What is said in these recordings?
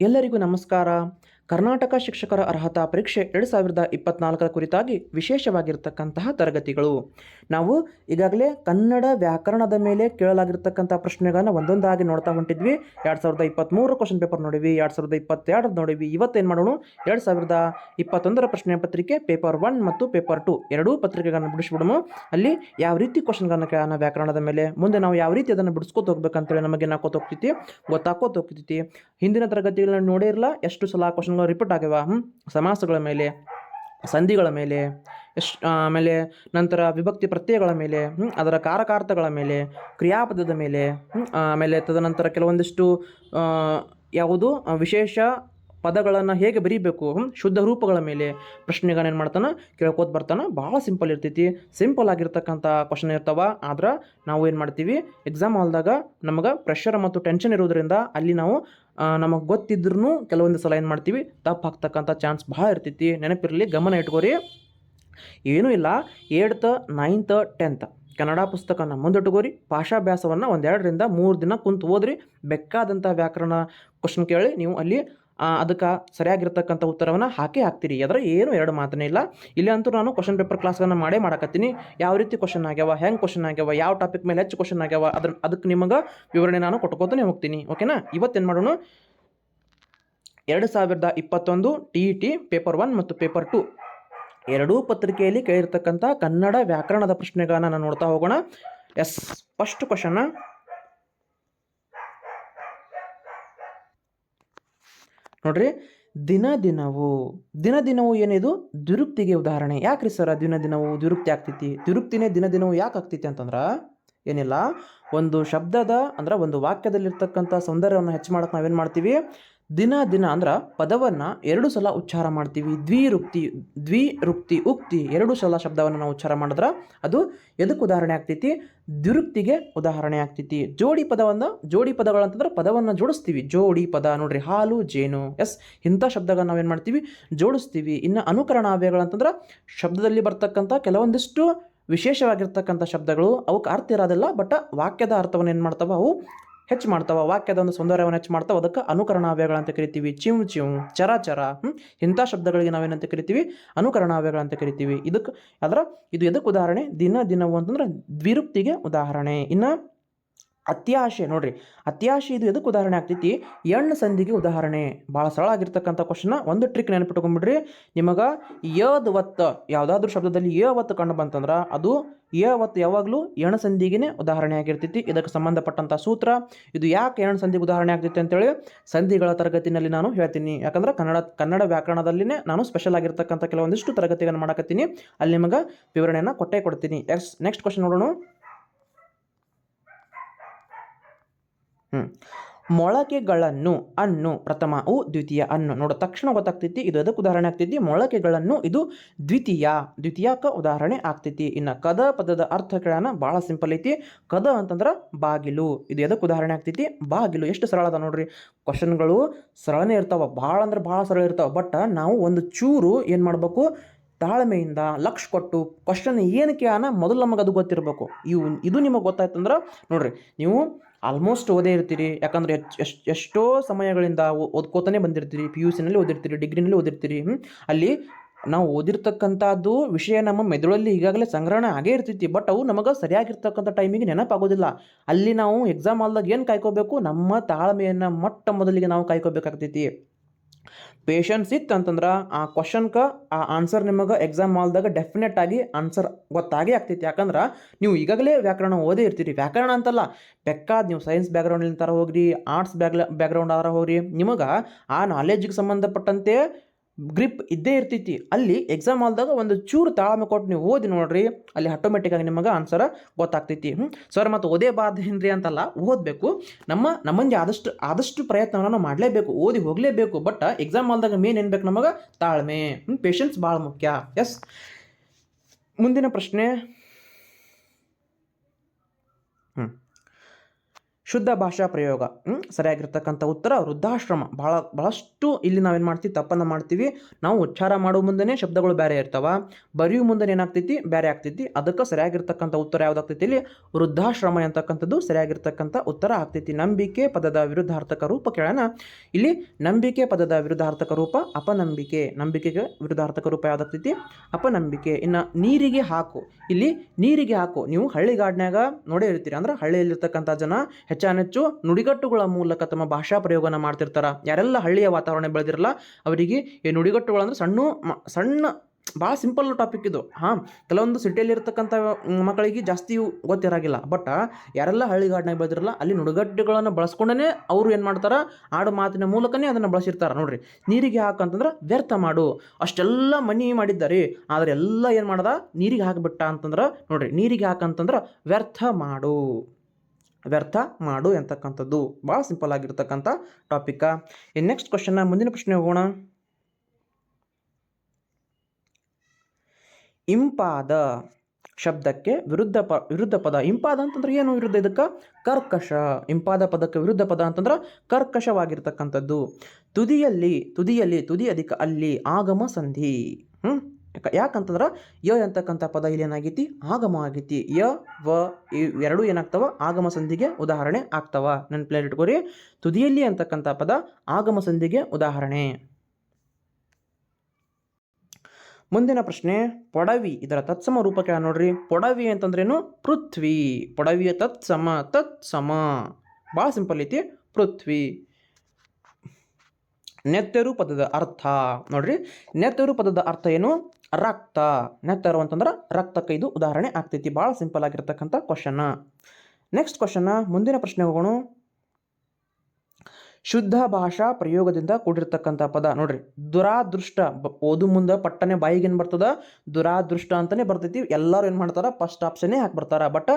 ಎಲ್ಲರಿಗೂ ನಮಸ್ಕಾರ. ಕರ್ನಾಟಕ ಶಿಕ್ಷಕರ ಅರ್ಹತಾ ಪರೀಕ್ಷೆ ಎರಡು ಸಾವಿರದ ಇಪ್ಪತ್ನಾಲ್ಕರ ಕುರಿತಾಗಿ ವಿಶೇಷವಾಗಿರತಕ್ಕಂತಹ ತರಗತಿಗಳು. ನಾವು ಈಗಾಗಲೇ ಕನ್ನಡ ವ್ಯಾಕರಣದ ಮೇಲೆ ಕೇಳಲಾಗಿರ್ತಕ್ಕಂಥ ಪ್ರಶ್ನೆಗಳನ್ನು ಒಂದೊಂದಾಗಿ ನೋಡ್ತಾ ಹೊಂಟಿದ್ವಿ. ಎರಡು ಸಾವಿರದ ಇಪ್ಪತ್ತ್ಮೂರು ಕ್ವಶನ್ ಪೇಪರ್ ನೋಡಿವಿ, ಎರಡು ಸಾವಿರದ ಇಪ್ಪತ್ತೆರಡು ನೋಡಿವಿ. ಇವತ್ತೇನು ಮಾಡೋಣ? ಎರಡು ಸಾವಿರದ ಇಪ್ಪತ್ತೊಂದರ ಪ್ರಶ್ನೆ ಪತ್ರಿಕೆ ಪೇಪರ್ ಒನ್ ಮತ್ತು ಪೇಪರ್ ಟು ಎರಡೂ ಪತ್ರಿಕೆಗಳನ್ನು ಬಿಡಿಸ್ಬಿಡೋಣ. ಅಲ್ಲಿ ಯಾವ ರೀತಿ ಕ್ವಶನ್ಗಳನ್ನು ಕೇಳೋಣ ವ್ಯಾಕರಣದ ಮೇಲೆ? ಮುಂದೆ ನಾವು ಯಾವ ರೀತಿ ಅದನ್ನು ಬಿಡಿಸ್ಕೋತ ಹೋಗ್ಬೇಕಂತೇಳಿ ನಮಗೆ ನಾಕೋತ ಹೋಗ್ತೈತಿ ಗೊತ್ತಾಕೋತ ಹೋಗ್ತೈತಿ ಹಿಂದಿನ ತರಗತಿಗಳನ್ನ ನೋಡಿರಲ್ಲ ಎಷ್ಟು ಸಲ ಕ್ವಶನ್ಗಳು ರಿಪೀಟ್ ಆಗ್ಯಾವ ಹ್ಮ್? ಸಮಾಸಗಳ ಮೇಲೆ, ಸಂಧಿಗಳ ಮೇಲೆ, ಎಷ್ಟು ಆಮೇಲೆ ನಂತರ ವಿಭಕ್ತಿ ಪ್ರತ್ಯಯಗಳ ಮೇಲೆ ಅದರ ಕಾರಕಾರ್ಥಗಳ ಮೇಲೆ, ಕ್ರಿಯಾಪದದ ಮೇಲೆ ಆಮೇಲೆ ತದನಂತರ ಕೆಲವೊಂದಿಷ್ಟು ಯಾವುದು ವಿಶೇಷ ಪದಗಳನ್ನು ಹೇಗೆ ಬರೀಬೇಕು? ಶುದ್ಧ ರೂಪಗಳ ಮೇಲೆ ಪ್ರಶ್ನೆಗಳನ್ನ ಏನು ಮಾಡ್ತಾನೆ? ಕೇಳ್ಕೋತ ಬರ್ತಾನೆ. ಭಾಳ ಸಿಂಪಲ್ ಇರ್ತೈತಿ. ಸಿಂಪಲ್ ಆಗಿರ್ತಕ್ಕಂಥ ಕ್ವಶನ್ ಇರ್ತಾವ. ಆದ್ರೆ ನಾವು ಏನು ಮಾಡ್ತೀವಿ? ಎಕ್ಸಾಮ್ ಹಾಲ್ದಾಗ ನಮಗೆ ಪ್ರೆಷರ್ ಮತ್ತು ಟೆನ್ಷನ್ ಇರೋದ್ರಿಂದ ಅಲ್ಲಿ ನಾವು ನಮಗೆ ಗೊತ್ತಿದ್ರೂ ಕೆಲವೊಂದು ಸಲ ಏನು ಮಾಡ್ತೀವಿ? ತಪ್ಪು ಹಾಕ್ತಕ್ಕಂಥ ಚಾನ್ಸ್ ಭಾಳ ಇರ್ತೈತಿ. ನೆನಪಿರಲಿ, ಗಮನ ಇಟ್ಕೋರಿ. ಏನೂ ಇಲ್ಲ. ಏಡ್ತ್ ನೈನ್ತ್ ಟೆಂತ್ ಕನ್ನಡ ಪುಸ್ತಕನ ಮುಂದಿಟ್ಟುಕೋರಿ ಭಾಷಾಭ್ಯಾಸವನ್ನು ಒಂದೆರಡರಿಂದ ಮೂರು ದಿನ ಕುಂತು ಓದ್ರಿ. ಬೇಕಾದಂಥ ವ್ಯಾಕರಣ ಕ್ವಶನ್ ಕೇಳಿ ನೀವು ಅಲ್ಲಿ ಅದಕ್ಕೆ ಸರಿಯಾಗಿರ್ತಕ್ಕಂಥ ಉತ್ತರವನ್ನು ಹಾಕಿ ಹಾಕ್ತೀರಿ. ಅದರ ಏನು ಎರಡು ಮಾತನೇ ಇಲ್ಲ. ಇಲ್ಲಿ ಅಂತೂ ನಾನು ಕ್ವಶನ್ ಪೇಪರ್ ಕ್ಲಾಸ್ಗಳನ್ನು ಮಾಡೇ ಮಾಡಕತ್ತೀನಿ. ಯಾವ ರೀತಿ ಕ್ವಶನ್ ಆಗ್ಯಾವ, ಹೆಂಗೆ ಕ್ವಶನ್ ಆಗ್ಯಾವ, ಯಾವ ಟಾಪಿಕ್ ಮೇಲೆ ಹೆಚ್ಚು ಕ್ವಶನ್ ಆಗ್ಯಾವ, ಅದ್ರ, ಅದಕ್ಕೆ ನಿಮಗೆ ವಿವರಣೆ ನಾನು ಕೊಟ್ಕೋತಾನೆ ಹೋಗ್ತೀನಿ. ಓಕೆನಾ ಇವತ್ತೇನು ಮಾಡೋಣ? ಎರಡು ಸಾವಿರದ ಇಪ್ಪತ್ತೊಂದು T E T paper one ಮತ್ತು ಪೇಪರ್ ಟು ಎರಡೂ ಪತ್ರಿಕೆಯಲ್ಲಿ ಕೇಳಿರ್ತಕ್ಕಂಥ ಕನ್ನಡ ವ್ಯಾಕರಣದ ಪ್ರಶ್ನೆಗಳನ್ನು ನಾನು ನೋಡ್ತಾ ಹೋಗೋಣ. ಎಸ್ ಫಸ್ಟ್ ಕ್ವಶನ್ ನೋಡ್ರಿ, ದಿನ ದಿನವು ದಿನ ದಿನವು ಏನಿದು? ದುರುಕ್ತಿಗೆ ಉದಾಹರಣೆ. ಯಾಕ್ರಿ ಸರ ದಿನ ದಿನವು ದುರುಕ್ತಿ ಆಗ್ತೈತಿ? ದುರುಕ್ತಿನೇ ದಿನ ದಿನವು ಯಾಕೆ ಆಗ್ತೈತಿ ಅಂತಂದ್ರೆ, ಏನಿಲ್ಲ, ಒಂದು ಶಬ್ದದ, ಅಂದ್ರೆ ಒಂದು ವಾಕ್ಯದಲ್ಲಿರ್ತಕ್ಕಂಥ ಸೌಂದರ್ಯವನ್ನು ಹೆಚ್ಚು ಮಾಡೋಕೆ ನಾವೇನು ಮಾಡ್ತೀವಿ? ದಿನ ದಿನ ಅಂದ್ರೆ ಪದವನ್ನು ಎರಡು ಸಲ ಉಚ್ಚಾರ ಮಾಡ್ತೀವಿ. ದ್ವಿರುಕ್ತಿ ದ್ವಿರುಕ್ತಿ ಉಕ್ತಿ ಎರಡು ಸಲ ಶಬ್ದವನ್ನು ನಾವು ಉಚ್ಚಾರ ಮಾಡಿದ್ರೆ ಅದು ಎದಕ್ಕೆ ಉದಾಹರಣೆ ಆಗ್ತೈತಿ? ದ್ವಿರುಕ್ತಿಗೆ ಉದಾಹರಣೆ ಆಗ್ತೈತಿ. ಜೋಡಿ ಪದವನ್ನು, ಜೋಡಿ ಪದಗಳಂತಂದ್ರೆ ಪದವನ್ನು ಜೋಡಿಸ್ತೀವಿ. ಜೋಡಿ ಪದ ನೋಡ್ರಿ, ಹಾಲು, ಜೇನು, ಎಸ್ ಇಂಥ ಶಬ್ದಗಳನ್ನ ನಾವೇನು ಮಾಡ್ತೀವಿ? ಜೋಡಿಸ್ತೀವಿ. ಇನ್ನು ಅನುಕರಣ ಅವ್ಯಯಗಳಂತಂದ್ರೆ ಶಬ್ದದಲ್ಲಿ ಬರ್ತಕ್ಕಂಥ ಕೆಲವೊಂದಿಷ್ಟು ವಿಶೇಷವಾಗಿರ್ತಕ್ಕಂಥ ಶಬ್ದಗಳು, ಅವಕ್ಕೆ ಅರ್ಥ ಇರೋದಿಲ್ಲ, ಬಟ್ ವಾಕ್ಯದ ಅರ್ಥವನ್ನು ಏನು ಮಾಡ್ತಾವೆ? ಅವು ಹೆಚ್ಚು ಮಾಡ್ತಾವ ವಾಕ್ಯದ ಒಂದು ಸೌಂದರ್ಯವನ್ನು ಹೆಚ್ಚು ಮಾಡ್ತಾವ. ಅದಕ್ಕೆ ಅನುಕರಣಾವ್ಯಗಳಂತ ಕರಿತೀವಿ. ಚಿಮ್ ಚಿಮ್, ಚರ ಚರ? ಇಂಥ ಶಬ್ದಗಳಿಗೆ ನಾವೇನಂತ ಕರಿತೀವಿ? ಅಂತ ಕರಿತೀವಿ. ಇದಕ್ಕೆ, ಅದರ, ಇದು ಎದಕ್ಕೆ ಉದಾಹರಣೆ? ದಿನ ದಿನವು ಅಂತಂದ್ರೆ ದ್ವಿರುಕ್ತಿಗೆ ಉದಾಹರಣೆ. ಇನ್ನು ಅತ್ಯಾಶೆ, ನೋಡ್ರಿ. ಅತ್ಯಾಶೆ ಇದು ಎದಕ್ಕೆ ಉದಾಹರಣೆ ಆಗ್ತೈತಿ? ಎಣ್ಣು ಸಂಧಿಗೆ ಉದಾಹರಣೆ. ಭಾಳ ಸರಳ ಆಗಿರ್ತಕ್ಕಂಥ ಕ್ವಶನ್ ಒಂದು ಟ್ರಿಕ್ ನೆನಪಿಟ್ಕೊಂಡ್ಬಿಡ್ರಿ ನಿಮಗೆ ಯದ್ ಒತ್ತ ಯಾವುದಾದ್ರೂ ಶಬ್ದದಲ್ಲಿ ಯ ಒತ್ತು ಕಂಡು ಬಂತಂದ್ರೆ ಅದು ಯ ಒತ್ತು ಯಾವಾಗಲೂ ಎಣ್ಣು ಸಂಧಿಗೆ ಉದಾಹರಣೆ ಆಗಿರ್ತೈತಿ. ಇದಕ್ಕೆ ಸಂಬಂಧಪಟ್ಟಂಥ ಸೂತ್ರ. ಇದು ಯಾಕೆ ಎಣ್ಣು ಸಂಧಿಗೆ ಉದಾಹರಣೆ ಆಗ್ತೈತಿ ಅಂತೇಳಿ ಸಂಧಿಗಳ ತರಗತಿನಲ್ಲಿ ನಾನು ಹೇಳ್ತೀನಿ. ಯಾಕಂದ್ರೆ ಕನ್ನಡ ಕನ್ನಡ ವ್ಯಾಕರಣದಲ್ಲಿನೇ ನಾನು ಸ್ಪೆಷಲ್ ಆಗಿರ್ತಕ್ಕಂಥ ಕೆಲವೊಂದಿಷ್ಟು ತರಗತಿಗಳನ್ನು ಮಾಡಕತ್ತೀನಿ. ಅಲ್ಲಿ ನಿಮಗೆ ವಿವರಣೆಯನ್ನು ಕೊಟ್ಟೇ ಕೊಡ್ತೀನಿ. ನೆಕ್ಸ್ಟ್ ಕ್ವಶನ್ ನೋಡೋಣ. ಮೊಳಕೆಗಳನ್ನು ಅನ್ನು, ಪ್ರಥಮ ಉ ದ್ವಿತೀಯ ಅನ್ನು ನೋಡೋ. ತಕ್ಷಣ ಗೊತ್ತಾಗ್ತೈತಿ, ಇದು ಅದಕ್ಕೆ ಉದಾಹರಣೆ ಆಗ್ತೈತಿ? ಮೊಳಕೆಗಳನ್ನು ಇದು ದ್ವಿತೀಯ ದ್ವಿತೀಯಕ್ಕೆ ಉದಾಹರಣೆ ಆಗ್ತೈತಿ. ಇನ್ನು ಕದ ಪದದ ಅರ್ಥ ಕೇಳೋಣ, ಭಾಳ ಸಿಂಪಲ್ ಐತಿ. ಕದ ಅಂತಂದ್ರೆ ಬಾಗಿಲು. ಇದು ಎದಕ್ಕೆ ಉದಾಹರಣೆ ಆಗ್ತೈತಿ? ಬಾಗಿಲು. ಎಷ್ಟು ಸರಳ ಅದ ನೋಡ್ರಿ. ಕ್ವಶನ್ಗಳು ಸರಳನೇ ಇರ್ತಾವ, ಭಾಳ ಅಂದ್ರೆ ಭಾಳ ಸರಳ ಇರ್ತಾವ. ಬಟ್ ನಾವು ಒಂದು ಚೂರು ಏನು ಮಾಡಬೇಕು? ತಾಳ್ಮೆಯಿಂದ ಲಕ್ಷ ಕೊಟ್ಟು ಕ್ವಶನ್ ಏನಕ್ಕೆ ಅನ್ನ ಮೊದಲು ನಮಗೆ ಅದು ಗೊತ್ತಿರಬೇಕು. ಇವು, ಇದು ನಿಮಗೆ ಗೊತ್ತಾಯ್ತಂದ್ರೆ ನೋಡ್ರಿ, ನೀವು ಆಲ್ಮೋಸ್ಟ್ ಓದೇ ಇರ್ತೀರಿ. ಯಾಕಂದ್ರೆ ಎಷ್ಟು ಎಷ್ಟ್ ಸಮಯಗಳಿಂದ ಓದ್ಕೋತಾನೆ ಬಂದಿರ್ತೀರಿ. P U ಸಿನಲ್ಲಿ ಓದಿರ್ತೀರಿ ಡಿಗ್ರಿನಲ್ಲಿ ಓದಿರ್ತೀರಿ. ಅಲ್ಲಿ ನಾವು ಓದಿರ್ತಕ್ಕಂಥದ್ದು ವಿಷಯ ನಮ್ಮ ಮೆದುಳಲ್ಲಿ ಈಗಾಗಲೇ ಸಂಗ್ರಹಣೆ ಆಗೇ ಇರ್ತೈತಿ. ಬಟ್ ಅವು ನಮಗೆ ಸರಿಯಾಗಿರ್ತಕ್ಕಂಥ ಟೈಮಿಗೆ ನೆನಪಾಗೋದಿಲ್ಲ. ಅಲ್ಲಿ ನಾವು ಎಕ್ಸಾಮ್ ಹಾಲ್ದಾಗ ಏನು ಕಾಯ್ಕೋಬೇಕು? ನಮ್ಮ ತಾಳ್ಮೆಯನ್ನು ಮೊಟ್ಟ ಮೊದಲಿಗೆ ನಾವು ಕಾಯ್ಕೋಬೇಕಾಗ್ತೈತಿ. ಪೇಷನ್ಸ್ ಇತ್ತು ಅಂತಂದ್ರೆ ಆ ಕ್ವಶನ್ಗೆ ಆ ಆನ್ಸರ್ ನಿಮಗೆ ಎಕ್ಸಾಮ್ ಮಾಲ್ದಾಗ ಡೆಫಿನೆಟ್ ಆಗಿ ಆನ್ಸರ್ ಗೊತ್ತಾಗೇ ಆಗ್ತೈತಿ. ಯಾಕಂದ್ರೆ ನೀವು ಈಗಾಗಲೇ ವ್ಯಾಕರಣ ಓದೇ ಇರ್ತೀರಿ. ವ್ಯಾಕರಣ ಅಂತಲ್ಲ, ಬೇಕಾದ ನೀವು ಸೈನ್ಸ್ ಬ್ಯಾಕ್ಗ್ರೌಂಡ್ಲಿಂದ ಹೋಗ್ರಿ ಆರ್ಟ್ಸ್ ಬ್ಯಾಗ್ ಬ್ಯಾಕ್ಗ್ರೌಂಡ್ ಆದ್ರೆ ಹೋಗ್ರಿ. ನಿಮಗೆ ಆ ನಾಲೆಜ್ಗೆ ಸಂಬಂಧಪಟ್ಟಂತೆ ಗ್ರಿಪ್ ಇದ್ದೇ ಇರ್ತೈತಿ. ಅಲ್ಲಿ ಎಕ್ಸಾಮ್ ಹಾಲ್ದಾಗ ಒಂದು ಚೂರು ತಾಳ್ಮೆ ಕೊಟ್ಟು ನೀವು ಓದಿ ನೋಡ್ರಿ. ಅಲ್ಲಿ ಆಟೋಮೆಟಿಕ್ಕಾಗಿ ನಿಮಗೆ ಆನ್ಸರ್ ಗೊತ್ತಾಗ್ತೈತಿ. ಹ್ಞೂ ಸರ್ ಮತ್ತು ಓದೇ ಬಾರ್ದೇನ್ರಿ ಅಂತಲ್ಲ ಓದಬೇಕು. ನಮ್ಮ, ನಮ್ಮಂಗೆ ಆದಷ್ಟು ಆದಷ್ಟು ಪ್ರಯತ್ನವನ್ನು ನಾವು ಮಾಡಲೇಬೇಕು, ಓದಿ ಹೋಗಲೇಬೇಕು. ಬಟ್ ಎಕ್ಸಾಮ್ ಹಾಲ್ದಾಗ ಮೇನ್ ಏನು ಬೇಕು ನಮಗೆ? ತಾಳ್ಮೆ. ಪೇಷನ್ಸ್ ಭಾಳ ಮುಖ್ಯ. ಎಸ್ ಮುಂದಿನ ಪ್ರಶ್ನೆ. ಹ್ಞೂ ಶುದ್ಧ ಭಾಷಾ ಪ್ರಯೋಗ? ಸರಿಯಾಗಿರ್ತಕ್ಕಂಥ ಉತ್ತರ, ವೃದ್ಧಾಶ್ರಮ. ಭಾಳ ಭಾಳಷ್ಟು ಇಲ್ಲಿ ನಾವೇನು ಮಾಡ್ತೀವಿ? ತಪ್ಪನ್ನು ಮಾಡ್ತೀವಿ. ನಾವು ಉಚ್ಚಾರ ಮಾಡೋ ಮುಂದೆನೇ ಶಬ್ದಗಳು ಬೇರೆ ಇರ್ತಾವ. ಬರೆಯೋ ಮುಂದೆ ಏನಾಗ್ತೈತಿ? ಬೇರೆ ಆಗ್ತೈತಿ. ಅದಕ್ಕೆ ಸರಿಯಾಗಿರ್ತಕ್ಕಂಥ ಉತ್ತರ ಯಾವುದಾಗ್ತೈತಿ ಇಲ್ಲಿ? ವೃದ್ಧಾಶ್ರಮ ಅಂತಕ್ಕಂಥದ್ದು ಸರಿಯಾಗಿರ್ತಕ್ಕಂಥ ಉತ್ತರ ಆಗ್ತೈತಿ. ನಂಬಿಕೆ ಪದದ ವಿರುದ್ಧಾರ್ಥಕ ರೂಪ ಕೇಳೋಣ. ಇಲ್ಲಿ ನಂಬಿಕೆ ಪದದ ವಿರುದ್ಧಾರ್ಥಕ ರೂಪ, ಅಪನಂಬಿಕೆ. ನಂಬಿಕೆಗೆ ವಿರುದ್ಧಾರ್ಥಕ ರೂಪ ಯಾವುದಾಗ್ತೈತಿ? ಅಪನಂಬಿಕೆ. ಇನ್ನು ನೀರಿಗೆ ಹಾಕು. ಇಲ್ಲಿ ನೀರಿಗೆ ಹಾಕು. ನೀವು ಹಳ್ಳಿಗಾಡ್ನ್ಯಾಗ ನೋಡೇ ಇರ್ತೀರಿ. ಅಂದ್ರೆ ಹಳ್ಳಿಯಲ್ಲಿರ್ತಕ್ಕಂಥ ಜನ ಹೆಚ್ಚಾನೆಚ್ಚು ನುಡಿಗಟ್ಟುಗಳ ಮೂಲಕ ತಮ್ಮ ಭಾಷಾ ಪ್ರಯೋಗನ ಮಾಡ್ತಿರ್ತಾರೆ. ಯಾರೆಲ್ಲ ಹಳ್ಳಿಯ ವಾತಾವರಣ ಬೆಳೆದಿರಲ್ಲ, ಅವರಿಗೆ ಈ ನುಡಿಗಟ್ಟುಗಳಂದ್ರೆ ಸಣ್ಣ ಸಣ್ಣ ಭಾಳ ಸಿಂಪಲ್ ಟಾಪಿಕ್ ಇದು. ಹಾಂ, ಕೆಲವೊಂದು ಸಿಟಿಯಲ್ಲಿ ಇರ್ತಕ್ಕಂಥ ಮಕ್ಕಳಿಗೆ ಜಾಸ್ತಿ ಗೊತ್ತಿರಾಗಿಲ್ಲ. ಬಟ್, ಯಾರೆಲ್ಲ ಹಳ್ಳಿಗಾಡಿನಾಗ ಬೆಳೆದಿರಲ್ಲ, ಅಲ್ಲಿ ನುಡಿಗಟ್ಟುಗಳನ್ನು ಬಳಸ್ಕೊಂಡೇ ಅವರು ಏನು ಮಾಡ್ತಾರೆ? ಆಡು ಮಾತಿನ ಮೂಲಕನೇ ಅದನ್ನು ಬಳಸಿರ್ತಾರೆ. ನೋಡ್ರಿ, ನೀರಿಗೆ ಹಾಕಂತಂದ್ರೆ ವ್ಯರ್ಥ ಮಾಡು. ಅಷ್ಟೆಲ್ಲ ಮನಿ ಮಾಡಿದ್ದಾರೆ. ಆದರೆ ಎಲ್ಲ ಏನು ಮಾಡ್ದ? ನೀರಿಗೆ ಹಾಕಿಬಿಟ್ಟ ಅಂತಂದ್ರೆ, ನೋಡ್ರಿ, ನೀರಿಗೆ ಹಾಕಂತಂದ್ರೆ ವ್ಯರ್ಥ ಮಾಡು. ವ್ಯರ್ಥ ಮಾಡು ಎಂತಕ್ಕಂಥದ್ದು. ಭಾಳ ಸಿಂಪಲ್ ಆಗಿರ್ತಕ್ಕಂಥ ಟಾಪಿಕ. ಇನ್ನು ನೆಕ್ಸ್ಟ್ ಕ್ವಶನ್ನ ಮುಂದಿನ ಪ್ರಶ್ನೆ ಹೋಗೋಣ. ಇಂಪಾದ ಶಬ್ದಕ್ಕೆ ವಿರುದ್ಧ ಪ, ವಿರುದ್ಧ ಪದ. ಇಂಪಾದ ಅಂತಂದ್ರೆ ಏನು ವಿರುದ್ಧ ಇದಕ್ಕೆ? ಕರ್ಕಶ. ಇಂಪಾದ ಪದಕ್ಕೆ ವಿರುದ್ಧ ಪದ ಅಂತಂದ್ರೆ ಕರ್ಕಶವಾಗಿರ್ತಕ್ಕಂಥದ್ದು. ತುದಿಯಲ್ಲಿ ತುದಿಯಲ್ಲಿ, ತುದಿ ಅಧಿಕ ಅಲ್ಲಿ, ಆಗಮ ಸಂಧಿ. ಹ್ಞೂ ಯಾಕಂತಂದ್ರೆ, ಯ ಅಂತಕ್ಕಂಥ ಪದ ಇಲ್ಲಿ ಏನಾಗೈತಿ? ಆಗಮ ಆಗೈತಿ. ಯ, ವ ಎರಡು ಏನಾಗ್ತವ? ಆಗಮ ಸಂಧಿಗೆ ಉದಾಹರಣೆ ಆಗ್ತವ. ನೆನಪಲ್ಲಿ ಇಟ್ಕೋರಿ ತುದಿಯಲ್ಲಿ ಅಂತಕ್ಕಂಥ ಪದ ಆಗಮ ಸಂಧಿಗೆ ಉದಾಹರಣೆ. ಮುಂದಿನ ಪ್ರಶ್ನೆ, ಪೊಡವಿ ಇದರ ತತ್ಸಮ ರೂಪ ಕೇಳ ನೋಡ್ರಿ? ಪೊಡವಿ ಅಂತಂದ್ರೇನು? ಪೃಥ್ವಿ. ಪೊಡವಿಯ ತತ್ಸಮ ತತ್ಸಮ. ಭಾಳ ಸಿಂಪಲ್ ಐತಿ. ಪೃಥ್ವಿ. ನೆತ್ತೆರು ಪದದ ಅರ್ಥ. ನೋಡ್ರಿ. ನೆತ್ತರು ಪದದ ಅರ್ಥ ಏನು? ರಕ್ತ. ನೆತ್ತರು ಅಂತಂದ್ರೆ ರಕ್ತಕ್ಕೆ ಇದು ಉದಾಹರಣೆ ಆಗ್ತೈತಿ. ಭಾಳ ಸಿಂಪಲ್ ಆಗಿರ್ತಕ್ಕಂಥ ಕ್ವಶನ್ನ ನೆಕ್ಸ್ಟ್ ಕ್ವಶನ್ನ ಮುಂದಿನ ಪ್ರಶ್ನೆ ಹೋಗೋಣ ಶುದ್ಧ ಭಾಷಾ ಪ್ರಯೋಗದಿಂದ ಕೂಡಿರ್ತಕ್ಕಂಥ ಪದ. ನೋಡ್ರಿ, ದುರಾದೃಷ್ಟ ಓದು ಮುಂದೆ ಪಟ್ಟನೆ ಬಾಯಿಗೆ ಏನು ಬರ್ತದ? ದುರಾದೃಷ್ಟ ಅಂತಾನೆ ಬರ್ತೈತಿ. ಎಲ್ಲರೂ ಏನು ಮಾಡ್ತಾರ? ಫಸ್ಟ್ ಆಪ್ಷನ್ನೇ ಹಾಕಿ ಬರ್ತಾರೆ ಬಟ್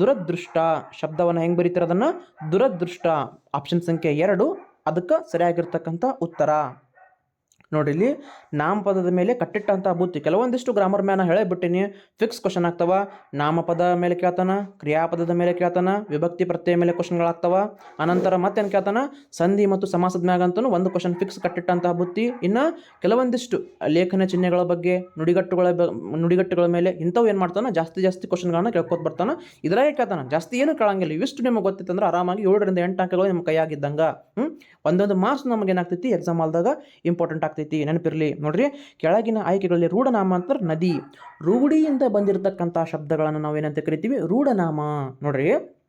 ದುರದೃಷ್ಟ ಶಬ್ದವನ್ನು ಹೆಂಗೆ ಬರೀತಾರೆ ಅದನ್ನು? ದುರದೃಷ್ಟ. ಆಪ್ಷನ್ ಸಂಖ್ಯೆ ಎರಡು, ಅದಕ್ಕೆ ಸರಿಯಾಗಿರ್ತಕ್ಕಂಥ ಉತ್ತರ. ನೋಡ್ರಿ ಇಲ್ಲಿ ನಾಮಪದದ ಮೇಲೆ ಕಟ್ಟಿಟ್ಟಂಥ ಬುತ್ತಿ. ಕೆಲವೊಂದಿಷ್ಟು ಗ್ರಾಮರ್ ಮ್ಯಾನ ಹೇಳೇ ಬಿಟ್ಟಿನಿ ಫಿಕ್ಸ್ ಕ್ವಶನ್ ಆಗ್ತವ. ನಾಮಪದ ಮೇಲೆ ಕೇಳ್ತಾನ, ಕ್ರಿಯಾಪದದ ಮೇಲೆ ಕೇಳ್ತಾನ, ವಿಭಕ್ತಿ ಪ್ರತ್ಯಯ ಮೇಲೆ ಕ್ವಶನ್ಗಳಾಗ್ತವ ಅನಂತರ ಮತ್ತೇನು ಕೇಳ್ತಾನ? ಸಂಧಿ ಮತ್ತು ಸಮಾಸದ ಮ್ಯಾಗ ಒಂದು ಕ್ವಶನ್ ಫಿಕ್ಸ್ ಕಟ್ಟಿಟ್ಟಂತಹ ಬುತ್ತಿ. ಇನ್ನು ಕೆಲವೊಂದಿಷ್ಟು ಲೇಖನ ಚಿಹ್ನೆಗಳ ಬಗ್ಗೆ, ನುಡಿಗಟ್ಟುಗಳ ನುಡಿಗಟ್ಟುಗಳ ಮೇಲೆ ಇಂಥವು ಏನು ಮಾಡ್ತಾನ? ಜಾಸ್ತಿ ಜಾಸ್ತಿ ಕ್ವಶನ್ಗಳನ್ನ ಕೇಳ್ಕೊತ ಬರ್ತಾನ. ಇದ್ರಾಗೆ ಕೇಳ್ತಾನ? ಜಾಸ್ತಿ ಏನು ಕೇಳಂಗಿಲ್ಲ. ಇವಿಷ್ಟು ನಿಮಗೆ ಗೊತ್ತಿತ್ತಂದ್ರೆ ಆರಾಮಾಗಿ ಏಳರಿಂದ ಎಂಟು ಅಂಕಗಳು ನಿಮ್ಮ ಕೈಯಾಗಿದ್ದಂಗೆ ಹ್ಞೂ ಒಂದೊಂದು ಮಾರ್ಕ್ಸ್ ನಮಗೆ ಏನಾಗ್ತೈತಿ? ಎಕ್ಸಾಮ್ ಆಲ್ದಾಗ ಇಂಪಾರ್ಟೆಂಟ್ ಆಗ್ತೈತಿ. ನೆನಪಿರಲಿ. ನೋಡ್ರಿ, ಕೆಳಗಿನ ಆಯ್ಕೆಗಳಲ್ಲಿ ರೂಢನಾಮ ಅಂತ ನದಿ. ರೂಢಿಯಿಂದ ಬಂದಿರತಕ್ಕಂಥ ಶಬ್ದಗಳನ್ನು ನಾವು ಏನಂತ ಕರಿತೀವಿ? ರೂಢನಾಮ. ನೋಡ್ರಿ.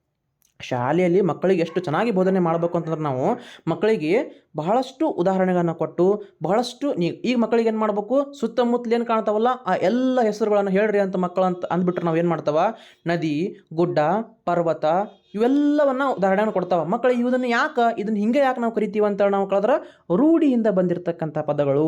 ಶಾಲೆಯಲ್ಲಿ ಮಕ್ಕಳಿಗೆ ಎಷ್ಟು ಚೆನ್ನಾಗಿ ಬೋಧನೆ ಮಾಡಬೇಕು ಅಂತಂದ್ರೆ ನಾವು ಮಕ್ಕಳಿಗೆ ಬಹಳಷ್ಟು ಉದಾಹರಣೆಗಳನ್ನು ಕೊಟ್ಟು ಬಹಳಷ್ಟು ನೀ, ಈಗ ಮಕ್ಕಳಿಗೆ ಏನು ಮಾಡಬೇಕು? ಸುತ್ತಮುತ್ತಲು ಏನು ಕಾಣ್ತಾವಲ್ಲ, ಆ ಎಲ್ಲ ಹೆಸರುಗಳನ್ನು ಹೇಳ್ರಿ ಅಂತ ಮಕ್ಕಳು ಅಂತ ಅಂದ್ಬಿಟ್ರೆ ನಾವು ಏನು ಮಾಡ್ತಾವ? ನದಿ, ಗುಡ್ಡ, ಪರ್ವತ ಇವೆಲ್ಲವನ್ನು ಉದಾಹರಣೆಯನ್ನು ಕೊಡ್ತಾವ. ಮಕ್ಕಳಿಗೆ ಇದನ್ನು ಯಾಕೆ, ಇದನ್ನು ಹಿಂಗೆ ಯಾಕೆ ನಾವು ಕರಿತೀವಿ ಅಂತ ನಾವು ಕಳೆದ್ರೆ ರೂಢಿಯಿಂದ ಬಂದಿರತಕ್ಕಂಥ ಪದಗಳು.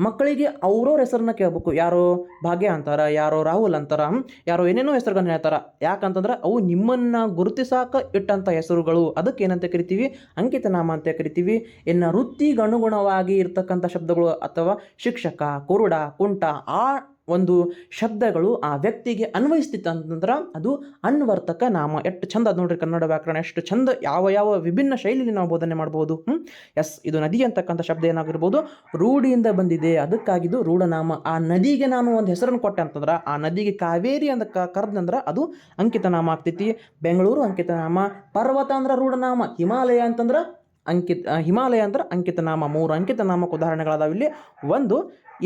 ಮಕ್ಕಳಿಗೆ ಅವ್ರವ್ರ ಹೆಸರನ್ನ ಕೇಳ್ಬೇಕು. ಯಾರೋ ಭಾಗ್ಯ ಅಂತಾರ, ಯಾರೋ ರಾಹುಲ್ ಅಂತಾರ, ಯಾರೋ ಏನೇನೋ ಹೆಸರುಗಳನ್ನ ಹೇಳ್ತಾರ. ಯಾಕಂತಂದ್ರೆ ಅವು ನಿಮ್ಮನ್ನ ಗುರುತಿಸಾಕ ಇಟ್ಟಂಥ ಹೆಸರುಗಳು. ಅದಕ್ಕೆ ಏನಂತ ಕರಿತೀವಿ? ಅಂಕಿತ ನಾಮ ಅಂತ ಕರಿತೀವಿ. ಇನ್ನು ವೃತ್ತಿಗನುಗುಣವಾಗಿ ಇರ್ತಕ್ಕಂಥ ಶಬ್ದಗಳು ಅಥವಾ ಶಿಕ್ಷಕ, ಕುರುಡ, ಕುಂಟ, ಆ ಒಂದು ಶಬ್ದಗಳು ಆ ವ್ಯಕ್ತಿಗೆ ಅನ್ವಯಿಸ್ತಿತ್ತು ಅಂತಂದ್ರೆ ಅದು ಅನ್ವರ್ತಕ ನಾಮ. ಎಷ್ಟು ಚಂದ ಅದ ನೋಡ್ರಿ ಕನ್ನಡ ವ್ಯಾಕರಣ, ಎಷ್ಟು ಚಂದ ಯಾವ ಯಾವ ವಿಭಿನ್ನ ಶೈಲಿಯಲ್ಲಿ ನಾವು ಬೋಧನೆ ಮಾಡ್ಬೋದು. ಎಸ್, ಇದು ನದಿ ಅಂತಕ್ಕಂಥ ಶಬ್ದ ಏನಾಗಿರ್ಬೋದು? ರೂಢಿಯಿಂದ ಬಂದಿದೆ. ಅದಕ್ಕಾಗಿದ್ದು ರೂಢನಾಮ. ಆ ನದಿಗೆ ನಾನು ಒಂದು ಹೆಸರನ್ನು ಕೊಟ್ಟೆ ಅಂತಂದ್ರೆ, ಆ ನದಿಗೆ ಕಾವೇರಿ ಅಂತ ಕರೆದಂದ್ರೆ ಅದು ಅಂಕಿತನಾಮ ಆಗ್ತೈತಿ. ಬೆಂಗಳೂರು ಅಂಕಿತನಾಮ, ಪರ್ವತ ಅಂದ್ರೆ ರೂಢನಾಮ, ಹಿಮಾಲಯ ಅಂತಂದ್ರೆ ಅಂಕಿತ ಹಿಮಾಲಯ ಅಂದ್ರೆ ಅಂಕಿತ ನಾಮ ಮೂರು ಅಂಕಿತ ನಾಮಕ್ಕೆ ಉದಾಹರಣೆಗಳದಾವ ಇಲ್ಲಿ. ಒಂದು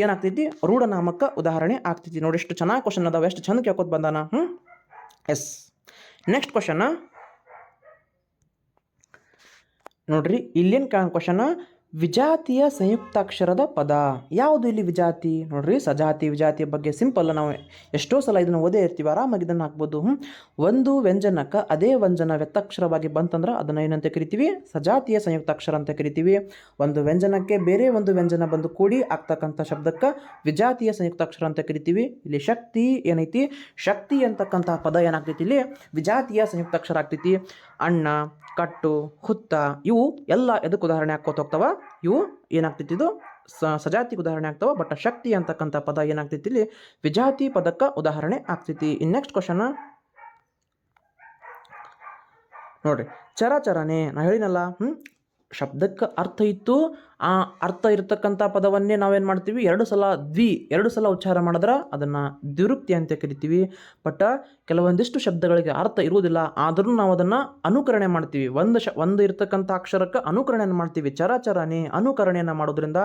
ಏನಾಗ್ತೈತಿ? ರೂಢನಾಮಕ್ಕೆ ಉದಾಹರಣೆ ಆಗ್ತೈತಿ. ನೋಡಿ ಎಷ್ಟು ಚೆನ್ನಾಗಿ ಕ್ವಶನ್ ಅದಾವೆ, ಎಷ್ಟು ಚಂದ ಕೇಳ್ಕೊತ ಬಂದಾನ. ಹ್ಞೂ ಎಸ್ ನೆಕ್ಸ್ಟ್ ಕ್ವಶನ್ ನೋಡ್ರಿ, ಇಲ್ಲೇನು ಕ್ವಶನ್ ವಿಜಾತಿಯ ಸಂಯುಕ್ತಾಕ್ಷರದ ಪದ. ಯಾವುದು ಇಲ್ಲಿ ವಿಜಾತಿ? ನೋಡ್ರಿ, ಸಜಾತಿ, ವಿಜಾತಿಯ ಬಗ್ಗೆ ಸಿಂಪಲ್ ನಾವು ಎಷ್ಟೋ ಸಲ ಇದನ್ನು ಓದೇ ಇರ್ತೀವಿ, ಆರಾಮಾಗಿ ಇದನ್ನು ಹಾಕ್ಬೋದು. ಒಂದು ವ್ಯಂಜನಕ್ಕೆ ಅದೇ ವ್ಯಂಜನ ವ್ಯತ್ತಾಕ್ಷರವಾಗಿ ಬಂತಂದ್ರೆ ಅದನ್ನ ಏನಂತ ಕರಿತೀವಿ? ಸಜಾತಿಯ ಸಂಯುಕ್ತಾಕ್ಷರ ಅಂತ ಕರಿತೀವಿ. ಒಂದು ವ್ಯಂಜನಕ್ಕೆ ಬೇರೆ ಒಂದು ವ್ಯಂಜನ ಬಂದು ಕೂಡಿ ಆಗ್ತಕ್ಕಂಥ ಶಬ್ದಕ್ಕೆ ವಿಜಾತಿಯ ಸಂಯುಕ್ತಾಕ್ಷರ ಅಂತ ಕರಿತೀವಿ. ಇಲ್ಲಿ ಶಕ್ತಿ ಏನೈತಿ? ಶಕ್ತಿ ಅಂತಕ್ಕಂಥ ಪದ ಏನಾಗ್ತೈತಿ ಇಲ್ಲಿ? ವಿಜಾತಿಯ ಸಂಯುಕ್ತಾಕ್ಷರ ಆಗ್ತೈತಿ. ಅಣ್ಣ, ಕಟ್ಟು, ಹುತ್ತ ಇವು ಎಲ್ಲ ಎದಕ್ಕೆ ಉದಾಹರಣೆ ಹಾಕೋತ ಹೋಗ್ತಾವ? ಇವು ಏನಾಗ್ತೈತಿ ಇದು? ಸ ಸಜಾತಿಗೆ ಉದಾಹರಣೆ ಆಗ್ತಾವ ಬಟ್ ಶಕ್ತಿ ಅಂತಕ್ಕಂಥ ಪದ ಏನಾಗ್ತೈತಿ ಇಲ್ಲಿ? ವಿಜಾತಿ ಪದಕ್ಕೆ ಉದಾಹರಣೆ ಆಗ್ತೈತಿ. ಇನ್ ನೆಕ್ಸ್ಟ್ ಕ್ವಶನ್ ನೋಡ್ರಿ, ಚರಾಚರನೆ, ನಾ ಹೇಳಿನಲ್ಲ ಹ್ಞೂ ಶಬ್ದಕ್ಕೆ ಅರ್ಥ ಇತ್ತು ಆ ಅರ್ಥ ಇರತಕ್ಕಂಥ ಪದವನ್ನೇ ನಾವೇನು ಮಾಡ್ತೀವಿ? ಎರಡು ಸಲ ದ್ವಿ, ಎರಡು ಸಲ ಉಚ್ಚಾರ ಮಾಡಿದ್ರೆ ಅದನ್ನು ದ್ವಿರುಕ್ತಿ ಅಂತ ಕರಿತೀವಿ. ಬಟ್ ಕೆಲವೊಂದಿಷ್ಟು ಶಬ್ದಗಳಿಗೆ ಅರ್ಥ ಇರುವುದಿಲ್ಲ. ಆದರೂ ನಾವು ಅದನ್ನು ಅನುಕರಣೆ ಮಾಡ್ತೀವಿ. ಒಂದು ಶ, ಒಂದು ಇರತಕ್ಕಂಥ ಅಕ್ಷರಕ್ಕೆ ಅನುಕರಣೆಯನ್ನು ಮಾಡ್ತೀವಿ. ಚರಾಚರಣೆ ಅನುಕರಣೆಯನ್ನು ಮಾಡೋದ್ರಿಂದ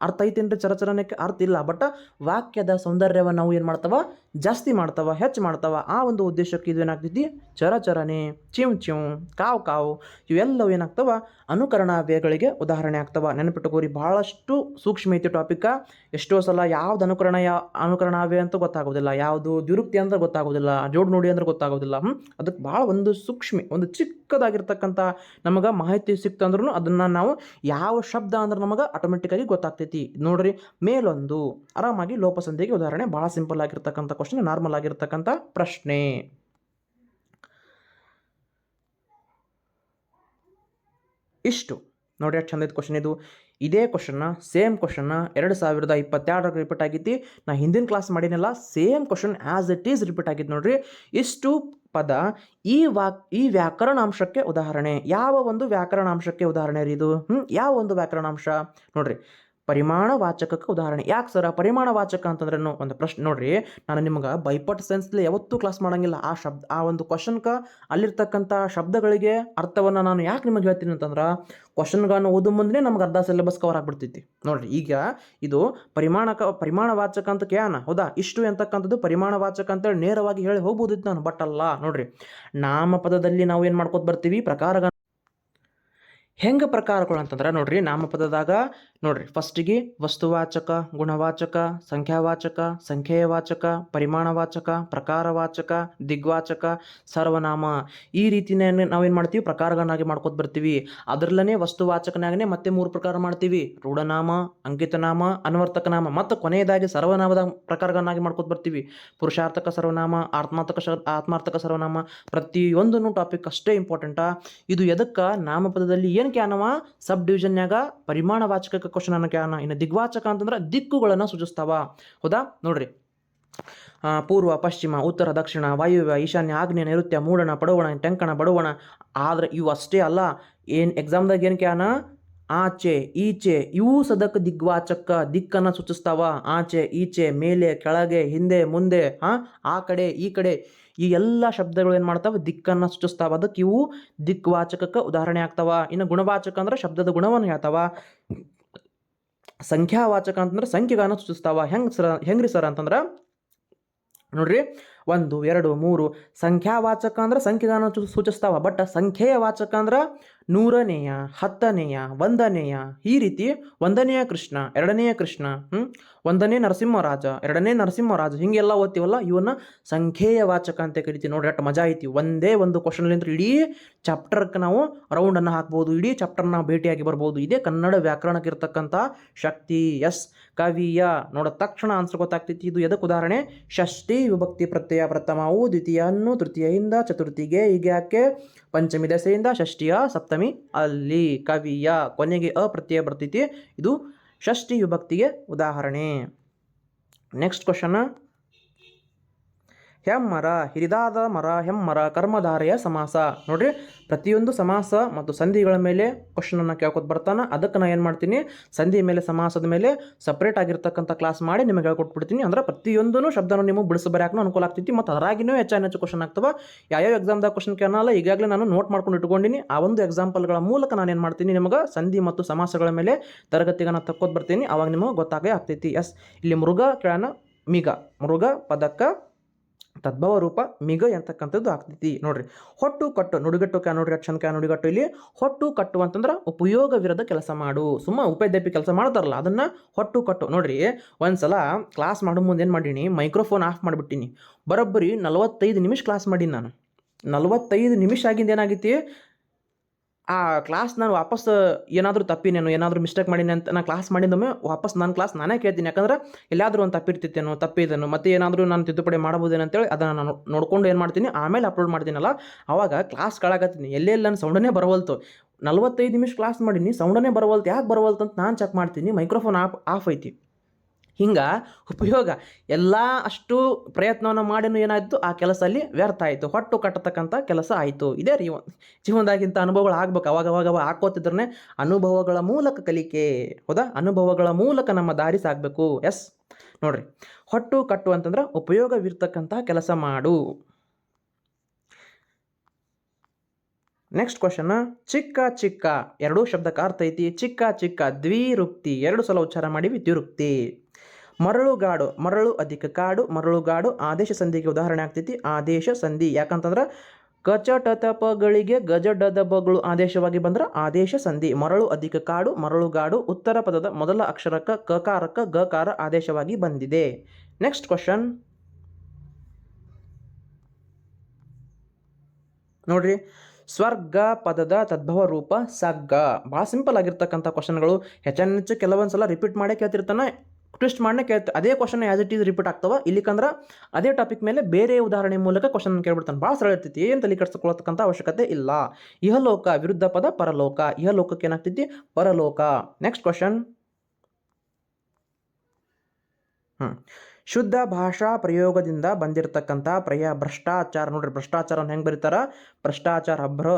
ಅರ್ಥ ಐತೇನ್ರಿ? ಚರಚರಣಕ್ಕೆ ಅರ್ಥ ಇಲ್ಲ. ಬಟ್ ವಾಕ್ಯದ ಸೌಂದರ್ಯವನ್ನು ನಾವು ಏನು ಮಾಡ್ತಾವ? ಜಾಸ್ತಿ ಮಾಡ್ತಾವ, ಹೆಚ್ಚು ಮಾಡ್ತಾವ. ಆ ಒಂದು ಉದ್ದೇಶಕ್ಕೆ ಇದು ಏನಾಗ್ತೈತಿ? ಚರಚರಣೆ ಚಿಂ ಚಿಂ ಕಾವು ಕಾವು, ಇವೆಲ್ಲವೂ ಏನಾಗ್ತಾವ? ಅನುಕರಣಾವ್ಯಯಗಳಿಗೆ ಉದಾಹರಣೆ ಆಗ್ತಾವ. ನೆನಪಿಟ್ಟುಕೋರಿ ಭಾಳಷ್ಟು ಸೂಕ್ಷ್ಮ ಐತಿ ಟಾಪಿಕ ಎಷ್ಟೋ ಸಲ ಯಾವ್ದು ಅನುಕರಣ ಯಾ ಅನುಕರಣಾವ್ಯಯ ಅಂತ ಗೊತ್ತಾಗೋದಿಲ್ಲ. ಯಾವುದು ದ್ವಿರುಕ್ತಿ ಅಂತ ಗೊತ್ತಾಗೋದಿಲ್ಲ. ಜೋಡ್ ನೋಡಿ ಅಂದ್ರೆ ಗೊತ್ತಾಗೋದಿಲ್ಲ. ಅದಕ್ಕೆ ಭಾಳ ಒಂದು ಸೂಕ್ಷ್ಮ, ಒಂದು ಚಿಕ್ಕದಾಗಿರ್ತಕ್ಕಂಥ ನಮಗೆ ಮಾಹಿತಿ ಸಿಕ್ತಂದ್ರೂ ಅದನ್ನು ನಾವು ಯಾವ ಶಬ್ದ ಅಂದ್ರೆ ನಮಗೆ ಆಟೋಮೆಟಿಕ್ಕಾಗಿ ಗೊತ್ತಾಗ್ತೈತಿ. ನೋಡ್ರಿ, ಮೇಲೊಂದು ಆರಾಮಾಗಿ ಲೋಪಸಂಧಿಗೆ ಉದಾಹರಣೆ ಭಾಳ ಸಿಂಪಲ್ ಆಗಿರ್ತಕ್ಕಂಥ ಕ್ವಶನ್ ನಾರ್ಮಲ್ ಆಗಿರ್ತಕ್ಕಂಥ ಪ್ರಶ್ನೆ. ಇಷ್ಟು. ನೋಡಿ ಎಷ್ಟು ಚಂದ ಕ್ವಶನ್ ಇದು. ಇದೇ ಕ್ವಶನ್ನ ಸೇಮ್ ಕ್ವಶನ್ನ ಎರಡು ಸಾವಿರದ ಇಪ್ಪತ್ತೆರಡರಾಗ ರಿಪೀಟ್ ಆಗಿತ್ತು. ನಾ ಹಿಂದಿನ class ಮಾಡಿನಲ್ಲ same question as it is repeat ಆಗಿತ್ತು ನೋಡ್ರಿ. ಇಷ್ಟು ಪದ ಈ ವಾಕ್, ಈ ವ್ಯಾಕರಣಾಂಶಕ್ಕೆ ಉದಾಹರಣೆ. ಯಾವ ಒಂದು ವ್ಯಾಕರಣಾಂಶಕ್ಕೆ ಉದಾಹರಣೆ ರೀ ಇದು? ಹ್ಞೂ ಯಾವ ಒಂದು ವ್ಯಾಕರಣಾಂಶ? ನೋಡ್ರಿ. ಪರಿಮಾಣ ವಾಚಕಕ್ಕೆ ಉದಾಹರಣೆ. ಯಾಕೆ ಸರ್ ಪರಿಮಾಣ ವಾಚಕ ಅಂತಂದ್ರೆ ಒಂದು ಪ್ರಶ್ನೆ. ನೋಡ್ರಿ, ನಾನು ನಿಮ್ಗೆ ಬೈಪಟ್ ಸೆನ್ಸ್ಲಿ ಯಾವತ್ತೂ ಕ್ಲಾಸ್ ಮಾಡಂಗಿಲ್ಲ. ಆ ಶಬ್ದ ಆ ಒಂದು ಕ್ವಶನ್ಗೆ ಅಲ್ಲಿರ್ತಕ್ಕಂಥ ಶಬ್ದಗಳಿಗೆ ಅರ್ಥವನ್ನು ನಾನು ಯಾಕೆ ನಿಮಗೆ ಹೇಳ್ತೀನಿ ಅಂತಂದ್ರೆ ಕ್ವಶನ್ಗಳನ್ನು ಓದು ಮುಂದೆ ನಮ್ಗೆ ಅರ್ಧ ಸಿಲೆಬಸ್ ಕವರ್ ಆಗ್ಬಿಡ್ತೈತಿ. ನೋಡ್ರಿ, ಈಗ ಇದು ಪರಿಮಾಣಕ ಪರಿಮಾಣ ವಾಚಕ ಅಂತ ಕೇಳೋಣ. ಹೌದಾ? ಇಷ್ಟು ಅಂತಕ್ಕಂಥದ್ದು ಪರಿಮಾಣ ವಾಚಕ ಅಂತೇಳಿ ನೇರವಾಗಿ ಹೇಳಿ ಹೋಗ್ಬೋದಿತ್ತು ನಾನು ಬಟ್ ಅಲ್ಲ. ನೋಡ್ರಿ, ನಾಮಪದದಲ್ಲಿ ನಾವು ಏನು ಮಾಡ್ಕೋತ ಬರ್ತೀವಿ? ಪ್ರಕಾರಗಳ ಹೆಂಗೆ ಪ್ರಕಾರಗಳು ಅಂತಂದ್ರೆ, ನೋಡ್ರಿ, ನಾಮಪದದಾಗ ನೋಡ್ರಿ, ಫಸ್ಟಿಗೆ ವಸ್ತುವಾಚಕ, ಗುಣವಾಚಕ, ಸಂಖ್ಯಾವಾಚಕ ಸಂಖ್ಯೆಯ ವಾಚಕ ಪರಿಮಾಣವಾಚಕ, ಪ್ರಕಾರವಾಚಕ, ದಿಗ್ವಾಚಕ, ಸರ್ವನಾಮ. ಈ ರೀತಿನೇ ನಾವೇನು ಮಾಡ್ತೀವಿ? ಪ್ರಕಾರಗಳನ್ನಾಗಿ ಮಾಡ್ಕೊತ ಬರ್ತೀವಿ. ಅದರಲ್ಲೇ ವಸ್ತುವಾಚಕನಾಗನೇ ಮತ್ತೆ ಮೂರು ಪ್ರಕಾರ ಮಾಡ್ತೀವಿ. ರೂಢನಾಮ, ಅಂಕಿತನಾಮ, ಅನ್ವರ್ತಕನಾಮ. ಮತ್ತು ಕೊನೆಯದಾಗಿ ಸರ್ವನಾಮದ ಪ್ರಕಾರಗಳನ್ನಾಗಿ ಮಾಡ್ಕೊತ ಬರ್ತೀವಿ. ಪುರುಷಾರ್ಥಕ ಸರ್ವನಾಮ, ಆತ್ಮಾರ್ಥಕ ಆತ್ಮಾರ್ಥಕ ಸರ್ವನಾಮ. ಪ್ರತಿಯೊಂದನ್ನು ಟಾಪಿಕ್ ಅಷ್ಟೇ ಇಂಪಾರ್ಟೆಂಟಾ ಇದು ಎದಕ್ಕೆ? ನಾಮಪದದಲ್ಲಿ ಏನು ಕ್ಯಾನವ ಸಬ್ ಡಿವಿಷನ್ಯಾಗ ಪರಿಮಾಣ ಕ್ವಶನ್ ಅನ್ನ ಕ್ಯಾನ ಇನ್ನು ದಿಗ್ವಾಚಕ ಅಂತಂದ್ರೆ ದಿಕ್ಕುಗಳನ್ನು ಸೂಚಿಸ್ತಾವ. ಹೌದಾ? ನೋಡ್ರಿ. ಪೂರ್ವ, ಪಶ್ಚಿಮ, ಉತ್ತರ, ದಕ್ಷಿಣ, ವಾಯುವ್ಯ, ಈಶಾನ್ಯ, ಆಗ್ನೇಯ, ನೈಋತ್ಯ, ಮೂಡಣ ಬಡವಣ ಟೆಂಕಣ, ಬಡವಣ. ಆದ್ರೆ ಇವು ಅಷ್ಟೇ ಅಲ್ಲ. ಏನು ಎಕ್ಸಾಮ್ದಾಗ ಏನು ಕ್ಯಾನ? ಆಚೆ, ಈಚೆ, ಇವು ಸದಕ ದಿಗ್ವಾಚಕ ದಿಕ್ಕನ್ನು ಸೂಚಿಸ್ತಾವ. ಆಚೆ, ಈಚೆ, ಮೇಲೆ, ಕೆಳಗೆ, ಹಿಂದೆ, ಮುಂದೆ ಹಾಂ ಆ ಕಡೆ, ಈ ಕಡೆ. ಈ ಎಲ್ಲ ಶಬ್ದಗಳು ಏನು ಮಾಡ್ತಾವೆ? ದಿಕ್ಕನ್ನು ಸೂಚಿಸ್ತಾವ. ಅದಕ್ಕೆ ಇವು ದಿಕ್ವಾಚಕಕ್ಕೆ ಉದಾಹರಣೆ ಆಗ್ತಾವ. ಇನ್ನು ಗುಣವಾಚಕ ಅಂದ್ರೆ ಶಬ್ದದ ಗುಣವನ್ನು ಹೇಳ್ತಾವ. ಸಂಖ್ಯಾವಾಚಕ ಅಂತಂದ್ರೆ ಸಂಖ್ಯೆಗಳನ್ನು ಸೂಚಿಸ್ತಾವ. ಹೆಂಗೆ ಸರ ಹೆಂಗ್ರಿ ಸರ್ ಅಂತಂದ್ರೆ ನೋಡ್ರಿ ಒಂದು, ಎರಡು, ಮೂರು ಸಂಖ್ಯಾವಾಚಕ ಅಂದ್ರೆ ಸಂಖ್ಯೆಗಳನ್ನು ಸೂಚಿಸ್ತಾವ. ಬಟ್ ಸಂಖ್ಯೆಯ ವಾಚಕ ಅಂದ್ರೆ ನೂರನೆಯ, ಹತ್ತನೆಯ, ಒಂದನೆಯ, ಈ ರೀತಿ ಒಂದನೆಯ ಕೃಷ್ಣ, ಎರಡನೆಯ ಕೃಷ್ಣ ಹ್ಞೂ ಒಂದನೇ ನರಸಿಂಹರಾಜ, ಎರಡನೇ ನರಸಿಂಹರಾಜ, ಹಿಂಗೆಲ್ಲ ಓದ್ತೀವಲ್ಲ, ಇವನ್ನ ಸಂಖ್ಯೆಯ ವಾಚಕ ಅಂತ ಕರಿತೀವಿ. ನೋಡಿ ಅಟ್ ಮಜಾ ಐತಿ. ಒಂದೇ ಒಂದು ಕ್ವಶನ್ಲಿಂದ ಇಡೀ ಚಾಪ್ಟರ್ಗೆ ನಾವು ರೌಂಡನ್ನು ಹಾಕ್ಬೋದು. ಇಡೀ ಚಾಪ್ಟರ್ನ ಭೇಟಿಯಾಗಿ ಬರ್ಬೋದು. ಇದೇ ಕನ್ನಡ ವ್ಯಾಕರಣಕ್ಕೆ ಇರ್ತಕ್ಕಂಥ ಶಕ್ತಿ. ಎಸ್, ಕವಿಯ ನೋಡ ತಕ್ಷಣ ಆನ್ಸರ್ ಗೊತ್ತಾಗ್ತೈತಿ. ಇದು ಎದಕ್ಕೆ ಉದಾಹರಣೆ? ಷಷ್ಠಿ ವಿಭಕ್ತಿ ಪ್ರತ್ಯಯ ಪ್ರಥಮವು ದ್ವಿತೀಯನ್ನು ತೃತೀಯಿಂದ ಚತುರ್ಥಿಗೆ ಈಗ್ಯಾಕೆ ಯಾಕೆ ಪಂಚಮಿ ದಶೆಯಿಂದ ಷಷ್ಠಿಯ ಸಪ್ತಮಿ ಅಲ್ಲಿ. ಕವಿಯ ಕೊನೆಗೆ ಅಪ್ರತ್ಯಯ ಪ್ರತ್ಯಯ ಬರ್ತೈತಿ. ಇದು ಷಷ್ಠಿ ವಿಭಕ್ತಿಗೆ ಉದಾಹರಣೆ. ನೆಕ್ಸ್ಟ್ ಕ್ವಶನ್ ಹೆಮ್ಮರ ಹಿರಿದಾದ ಮರ ಹೆಮ್ಮರ ಕರ್ಮಧಾರೆಯ ಸಮಾಸ. ನೋಡ್ರಿ, ಪ್ರತಿಯೊಂದು ಸಮಾಸ ಮತ್ತು ಸಂಧಿಗಳ ಮೇಲೆ ಕ್ವಶನನ್ನು ಕೇಳ್ಕೊತ ಬರ್ತಾನೆ. ಅದಕ್ಕೆ ನಾನು ಏನು ಮಾಡ್ತೀನಿ? ಸಂಧಿ ಮೇಲೆ, ಸಮಾಸದ ಮೇಲೆ ಸಪ್ರೇಟ್ ಆಗಿರ್ತಕ್ಕಂಥ ಕ್ಲಾಸ್ ಮಾಡಿ ನಿಮಗೆ ಹೇಳ್ಕೊಟ್ಬಿಡ್ತೀನಿ. ಅಂದ್ರೆ ಪ್ರತಿಯೊಂದೂ ಶಬ್ದನೂ ನಿಮಗೆ ಬಿಡಿಸಿ ಅನುಕೂಲ ಆಗ್ತೈತಿ ಮತ್ತು ಅದರಾಗಿನೂ ಹೆಚ್ಚು ಹೆಚ್ಚು ಕ್ವಶನ್ ಆಗ್ತವೆ. ಯಾವ್ಯಾವ ಎಕ್ಸಾಮ್ದಾಗ ಕ್ವಶನ್ ಕೇಳಲ್ಲ ಈಗಾಗಲೇ ನಾನು ನೋಟ್ ಮಾಡ್ಕೊಂಡು ಇಟ್ಕೊಂಡಿನಿ. ಆ ಒಂದು ಎಕ್ಸಾಂಪಲ್ಗಳ ಮೂಲಕ ನಾನು ಏನು ಮಾಡ್ತೀನಿ ನಿಮಗೆ ಸಂಧಿ ಮತ್ತು ಸಮಾಸಗಳ ಮೇಲೆ ತರಗತಿಗೆ ನಾನು ತಕ್ಕೋದು ಬರ್ತೀನಿ. ಅವಾಗ ನಿಮಗೆ ಗೊತ್ತಾಗೇ ಆಗ್ತೈತಿ. ಎಸ್, ಇಲ್ಲಿ ಮೃಗ ಕೇಳೋಣ ಮೀಗ ಮೃಗ ಪದಕ್ಕ ತದ್ಭವ ರೂಪ ಮಿಗ ಅಂತಕ್ಕಂಥದ್ದು ಆಗ್ತೈತಿ. ನೋಡ್ರಿ, ಹೊಟ್ಟು ಕಟ್ಟು, ನುಡುಗಟ್ಟು ಕ್ಯಾ ನೋಡ್ರಿ, ಅಕ್ಷನ್ ಕ್ಯಾ ನುಡಿಗಟ್ಟು ಇಲ್ಲಿ ಹೊಟ್ಟು ಕಟ್ಟು ಅಂತಂದ್ರೆ ಉಪಯೋಗವಿರದ ಕೆಲಸ ಮಾಡು. ಸುಮ್ಮ ಉಪೇದಪಿ ಕೆಲಸ ಮಾಡ್ತಾರಲ್ಲ, ಅದನ್ನು ಹೊಟ್ಟು ಕಟ್ಟು. ನೋಡ್ರಿ, ಒಂದ್ಸಲ ಕ್ಲಾಸ್ ಮಾಡೋ ಮುಂದೆ ಏನು ಮಾಡೀನಿ, ಮೈಕ್ರೋಫೋನ್ ಆಫ್ ಮಾಡಿಬಿಟ್ಟಿನಿ. ಬರೋಬ್ಬರಿ ನಲವತ್ತೈದು ನಿಮಿಷ ಕ್ಲಾಸ್ ಮಾಡೀನಿ ನಾನು. ನಲವತ್ತೈದು ನಿಮಿಷ ಆಗಿಂದ ಏನಾಗೈತಿ ಆ ಕ್ಲಾಸ್ ನಾನು ವಾಪಸ್, ಏನಾದರೂ ತಪ್ಪಿನೇನು, ಏನಾದರೂ ಮಿಸ್ಟೇಕ್ ಮಾಡೀನಿ ಅಂತ ನಾನು ಕ್ಲಾಸ್ ಮಾಡಿದೊಮ್ಮೆ ವಾಪಸ್ ನನ್ನ ಕ್ಲಾಸ್ ನಾನೇ ಕೇಳ್ತೀನಿ. ಯಾಕಂದ್ರೆ ಎಲ್ಲಾದರೂ ಒಂದು ತಪ್ಪಿರ್ತಿತ್ತೇನೋ, ತಪ್ಪಿದನು, ಮತ್ತೆ ಏನಾದರೂ ನಾನು ತಿದ್ದುಪಡಿ ಮಾಡ್ಬೋದೇನು ಅಂತೇಳಿ ಅದನ್ನು ನಾನು ನೋಡ್ಕೊಂಡು ಏನು ಮಾಡ್ತೀನಿ, ಆಮೇಲೆ ಅಪ್ಲೋಡ್ ಮಾಡ್ತೀನಲ್ಲ ಆವಾಗ ಕ್ಲಾಸ್ ಕಳಾಕತ್ತೀನಿ ಎಲ್ಲೆಲ್ಲಿ ನನ್ನ ಸೌಂಡನೇ ಬರವಲ್ತು. ನಲ್ವತ್ತೈದು ನಿಮಿಷ ಕ್ಲಾಸ್ ಮಾಡೀನಿ ಸೌಂಡನೇ ಬರವಲ್ತು. ಯಾಕೆ ಬರವಲ್ತು ಅಂತ ನಾನು ಚೆಕ್ ಮಾಡ್ತೀನಿ ಮೈಕ್ರೋಫೋನ್ ಆಫ್ ಆಫ್ ಐತಿ. ಹಿಂಗೆ ಉಪಯೋಗ ಎಲ್ಲ ಅಷ್ಟು ಪ್ರಯತ್ನವನ್ನು ಮಾಡಿನೂ ಏನಾಯಿತು? ಆ ಕೆಲಸ ಅಲ್ಲಿ ವ್ಯರ್ಥ ಆಯಿತು. ಹೊಟ್ಟು ಕಟ್ಟತಕ್ಕಂಥ ಕೆಲಸ ಆಯಿತು. ಇದೇ ರೀ ಜೀವನದಾಗಿಂತ ಅನುಭವಗಳು ಆಗ್ಬೇಕು. ಅವಾಗ ಅವಾಗ ಅವಾಗ ಹಾಕೋತಿದ್ರೆ ಅನುಭವಗಳ ಮೂಲಕ ಕಲಿಕೆ. ಹೌದಾ? ಅನುಭವಗಳ ಮೂಲಕ ನಮ್ಮ ದಾರಿ ಸಾಗಬೇಕು ಎಸ್ ನೋಡ್ರಿ. ಹೊಟ್ಟು ಕಟ್ಟು ಅಂತಂದ್ರೆ ಉಪಯೋಗವಿರ್ತಕ್ಕಂಥ ಕೆಲಸ ಮಾಡು. ನೆಕ್ಸ್ಟ್ ಕ್ವಶನ್ ಚಿಕ್ಕ ಚಿಕ್ಕ. ಎರಡೂ ಶಬ್ದಕ್ಕೆ ಅರ್ಥ ಐತಿ. ಚಿಕ್ಕ ಚಿಕ್ಕ ದ್ವಿರುಕ್ತಿ. ಎರಡು ಸಲ ಉಚ್ಚಾರ ಮಾಡಿ ದ್ವಿರುಕ್ತಿ. ಮರಳುಗಾಡು ಮರಳು ಅಧಿಕ ಕಾಡು ಮರಳುಗಾಡು ಆದೇಶ ಸಂಧಿಗೆ ಉದಾಹರಣೆ ಆಗ್ತೈತಿ. ಆದೇಶ ಸಂಧಿ ಯಾಕಂತಂದ್ರೆ ಕಚಟತಪಗಳಿಗೆ ಗಜಡದಬಗಳು ಆದೇಶವಾಗಿ ಬಂದ್ರೆ ಆದೇಶ ಸಂಧಿ. ಮರಳು ಅಧಿಕ ಕಾಡು ಮರಳುಗಾಡು ಉತ್ತರ ಪದದ ಮೊದಲ ಅಕ್ಷರಕ್ಕ ಕಕಾರಕ್ಕ ಗಕಾರ ಆದೇಶವಾಗಿ ಬಂದಿದೆ. ನೆಕ್ಸ್ಟ್ ಕ್ವಶನ್ ನೋಡ್ರಿ, ಸ್ವರ್ಗ ಪದದ ತದ್ಭವ ರೂಪ ಸಗ್ಗ. ಭಾಳ ಸಿಂಪಲ್ ಆಗಿರ್ತಕ್ಕಂಥ ಕ್ವಶನ್ಗಳು ಹೆಚ್ಚೆಚ್ಚು ಕೆಲವೊಂದು ಸಲ ರಿಪೀಟ್ ಮಾಡೇ ಕೇಳ್ತಿರ್ತಾನೆ. ಟ್ವಿಸ್ಟ್ ಮಾಡನೇ ಕೇಳ್ತ ಅದೇ question as it is repeat ಆಗ್ತಾವ. ಇಲ್ಲಿಕಂದ್ರೆ ಅದೇ ಟಾಪಿಕ್ ಮೇಲೆ ಬೇರೆ ಉದಾಹರಣೆ ಮೂಲಕ ಕ್ವಶನ್ ಕೇಳ್ಬಿಡ್ತಾನೆ. ಭಾಳ ಸರಳ ಇರ್ತೈತಿ. ಏನು ತಲೆ ಕೆಡಿಸ್ಕೊಳ್ತಕ್ಕಂಥ ಅವಶ್ಯಕತೆ ಇಲ್ಲ. ಇಹಲೋಕ, ವಿರುದ್ಧ ಪದ ಪರಲೋಕ. ಇಹಲೋಕಕ್ಕೆ ಏನಾಗ್ತೈತಿ? ಪರಲೋಕ. ನೆಕ್ಸ್ಟ್ ಕ್ವಶನ್ ಹ್ಞೂ ಶುದ್ಧ ಭಾಷಾ ಪ್ರಯೋಗದಿಂದ ಬಂದಿರತಕ್ಕಂಥ ಪ್ರಯ ಭ್ರಷ್ಟಾಚಾರ ನೋಡ್ರಿ ಭ್ರಷ್ಟಾಚಾರವನ್ನು ಹೆಂಗೆ ಬರೀತಾರ? ಭ್ರಷ್ಟಾಚಾರ ಭ್ರ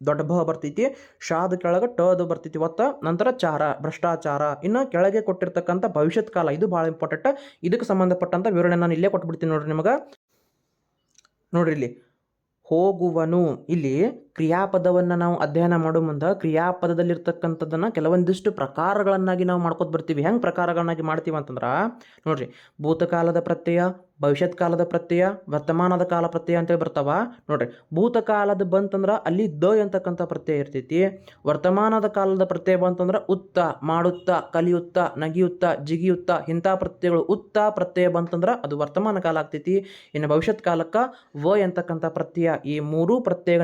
ದೊಡ್ಡ ಭ ಬರ್ತೈತಿ. ಶಾದ ಕೆಳಗೆ ಟದು ಬರ್ತೈತಿ ಒತ್ತ. ನಂತರ ಚಾರ, ಭ್ರಷ್ಟಾಚಾರ. ಇನ್ನು ಕೆಳಗೆ ಕೊಟ್ಟಿರ್ತಕ್ಕಂಥ ಭವಿಷ್ಯತ್ ಕಾಲ ಇದು ಭಾಳ ಇಂಪಾರ್ಟೆಂಟ್ ಇದಕ್ಕೆ ಸಂಬಂಧಪಟ್ಟಂಥ ವಿವರಣೆ ನಾನು ಇಲ್ಲೇ ಕೊಟ್ಬಿಡ್ತೀನಿ ನೋಡ್ರಿ ನಿಮಗೆ. ನೋಡ್ರಿ ಇಲ್ಲಿ. ಹೋಗುವನು ಇಲ್ಲಿ ಕ್ರಿಯಾಪದವನ್ನು ನಾವು ಅಧ್ಯಯನ ಮಾಡೋ ಮುಂದೆ ಕ್ರಿಯಾಪದದಲ್ಲಿರ್ತಕ್ಕಂಥದ್ದನ್ನು ಕೆಲವೊಂದಿಷ್ಟು ಪ್ರಕಾರಗಳನ್ನಾಗಿ ನಾವು ಮಾಡ್ಕೊತ ಬರ್ತೀವಿ. ಹೆಂಗೆ ಪ್ರಕಾರಗಳನ್ನಾಗಿ ಮಾಡ್ತೀವಿ ಅಂತಂದ್ರೆ, ನೋಡ್ರಿ, ಭೂತಕಾಲದ ಪ್ರತ್ಯಯ, ಭವಿಷ್ಯತ್ ಕಾಲದ ಪ್ರತ್ಯಯ, ವರ್ತಮಾನದ ಕಾಲ ಪ್ರತ್ಯಯ ಅಂತೇಳಿ ಬರ್ತಾವ. ನೋಡ್ರಿ, ಭೂತಕಾಲದ ಬಂತಂದ್ರೆ ಅಲ್ಲಿ ದ ಅಂತಕ್ಕಂಥ ಪ್ರತ್ಯಯ ಇರ್ತೈತಿ. ವರ್ತಮಾನದ ಕಾಲದ ಪ್ರತ್ಯಯ ಬಂತಂದ್ರೆ ಉತ್ತ, ಮಾಡುತ್ತ, ಕಲಿಯುತ್ತ, ನಗಿಯುತ್ತ, ಜಿಗಿಯುತ್ತ, ಇಂಥ ಪ್ರತ್ಯಯಗಳು ಉತ್ತ ಪ್ರತ್ಯಯ ಬಂತಂದ್ರೆ ಅದು ವರ್ತಮಾನ ಕಾಲ ಆಗ್ತೈತಿ. ಇನ್ನು ಭವಿಷ್ಯತ್ ಕಾಲಕ್ಕೆ ವ ಅಂತಕ್ಕಂಥ ಪ್ರತ್ಯಯ, ಈ ಮೂರೂ ಪ್ರತ್ಯಯ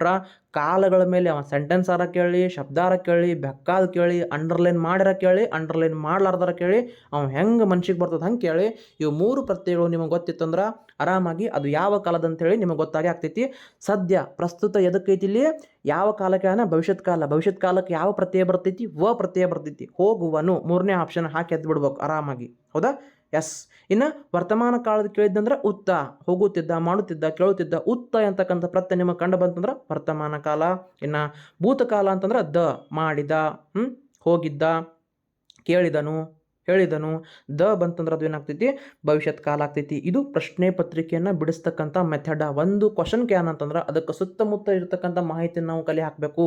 ನೆನಪಿಟ್ಕೊಂಡ್ಬಿಟ್ರ ಕಾಲಗಳ ಮೇಲೆ ಅವ ಸೆಂಟೆನ್ಸ್ ಆರ ಕೇಳಿ, ಶಬ್ದಾರ ಕೇಳಿ, ಬೆಕ್ಕಾದ ಕೇಳಿ ಅಂಡರ್ಲೈನ್ ಮಾಡಿರ ಕೇಳಿ ಅಂಡರ್ಲೈನ್ ಮಾಡ್ಲಾರ್ದಾರ ಕೇಳಿ, ಅವ ಹೆಂಗೆ ಮನ್ಸಿಗೆ ಬರ್ತದೆ ಹಂಗೆ ಕೇಳಿ, ಇವು ಮೂರು ಪ್ರತ್ಯಯಗಳು ನಿಮಗೆ ಗೊತ್ತಿತ್ತಂದ್ರೆ ಆರಾಮಾಗಿ ಅದು ಯಾವ ಕಾಲದ ಅಂತೇಳಿ ನಿಮಗೆ ಗೊತ್ತಾಗಿ ಆಗ್ತೈತಿ. ಸದ್ಯ ಪ್ರಸ್ತುತ ಎದಕ್ಕೈತಿ ಇಲ್ಲಿ? ಯಾವ ಕಾಲಕ್ಕೆ ಅನ್ನ ಭವಿಷ್ಯತ್ ಕಾಲ. ಭವಿಷ್ಯತ್ ಕಾಲಕ್ಕೆ ಯಾವ ಪ್ರತ್ಯಯ ಬರ್ತೈತಿ? ವ ಪ್ರತ್ಯಯ ಬರ್ತೈತಿ. ಹೋಗುವನು. ಮೂರನೇ ಆಪ್ಷನ್ ಹಾಕಿ ಎದ್ದು ಬಿಡ್ಬೇಕು ಆರಾಮಾಗಿ. ಹೌದಾ? ಎಸ್ ಇನ್ನು ವರ್ತಮಾನ ಕಾಲದ ಕೇಳಿದ್ದಂದ್ರೆ ಉತ್ತ, ಹೋಗುತ್ತಿದ್ದ, ಮಾಡುತ್ತಿದ್ದ, ಕೇಳುತ್ತಿದ್ದ ಉತ್ತ ಅಂತಕ್ಕಂಥ ಪ್ರತ್ಯ ನಿಮಗೆ ಕಂಡು ಬಂತಂದ್ರೆ ವರ್ತಮಾನ ಕಾಲ. ಇನ್ನು ಭೂತಕಾಲ ಅಂತಂದ್ರೆ ದ, ಮಾಡಿದ ಹ್ಞೂ ಹೋಗಿದ್ದ, ಕೇಳಿದನು. ಹೇಳಿದನು, ದ ಬಂತಂದ್ರೆ ಅದು ಏನಾಗ್ತೈತಿ? ಭವಿಷ್ಯತ್ ಕಾಲ ಆಗ್ತೈತಿ. ಇದು ಪ್ರಶ್ನೆ ಪತ್ರಿಕೆಯನ್ನು ಬಿಡಿಸ್ತಕ್ಕಂಥ ಮೆಥಡ ಒಂದು ಕ್ವಶನ್ಗೆ ಏನಂತಂದ್ರೆ, ಅದಕ್ಕೆ ಸುತ್ತಮುತ್ತ ಇರತಕ್ಕಂಥ ಮಾಹಿತಿಯನ್ನು ನಾವು ಕಲೆ ಹಾಕಬೇಕು.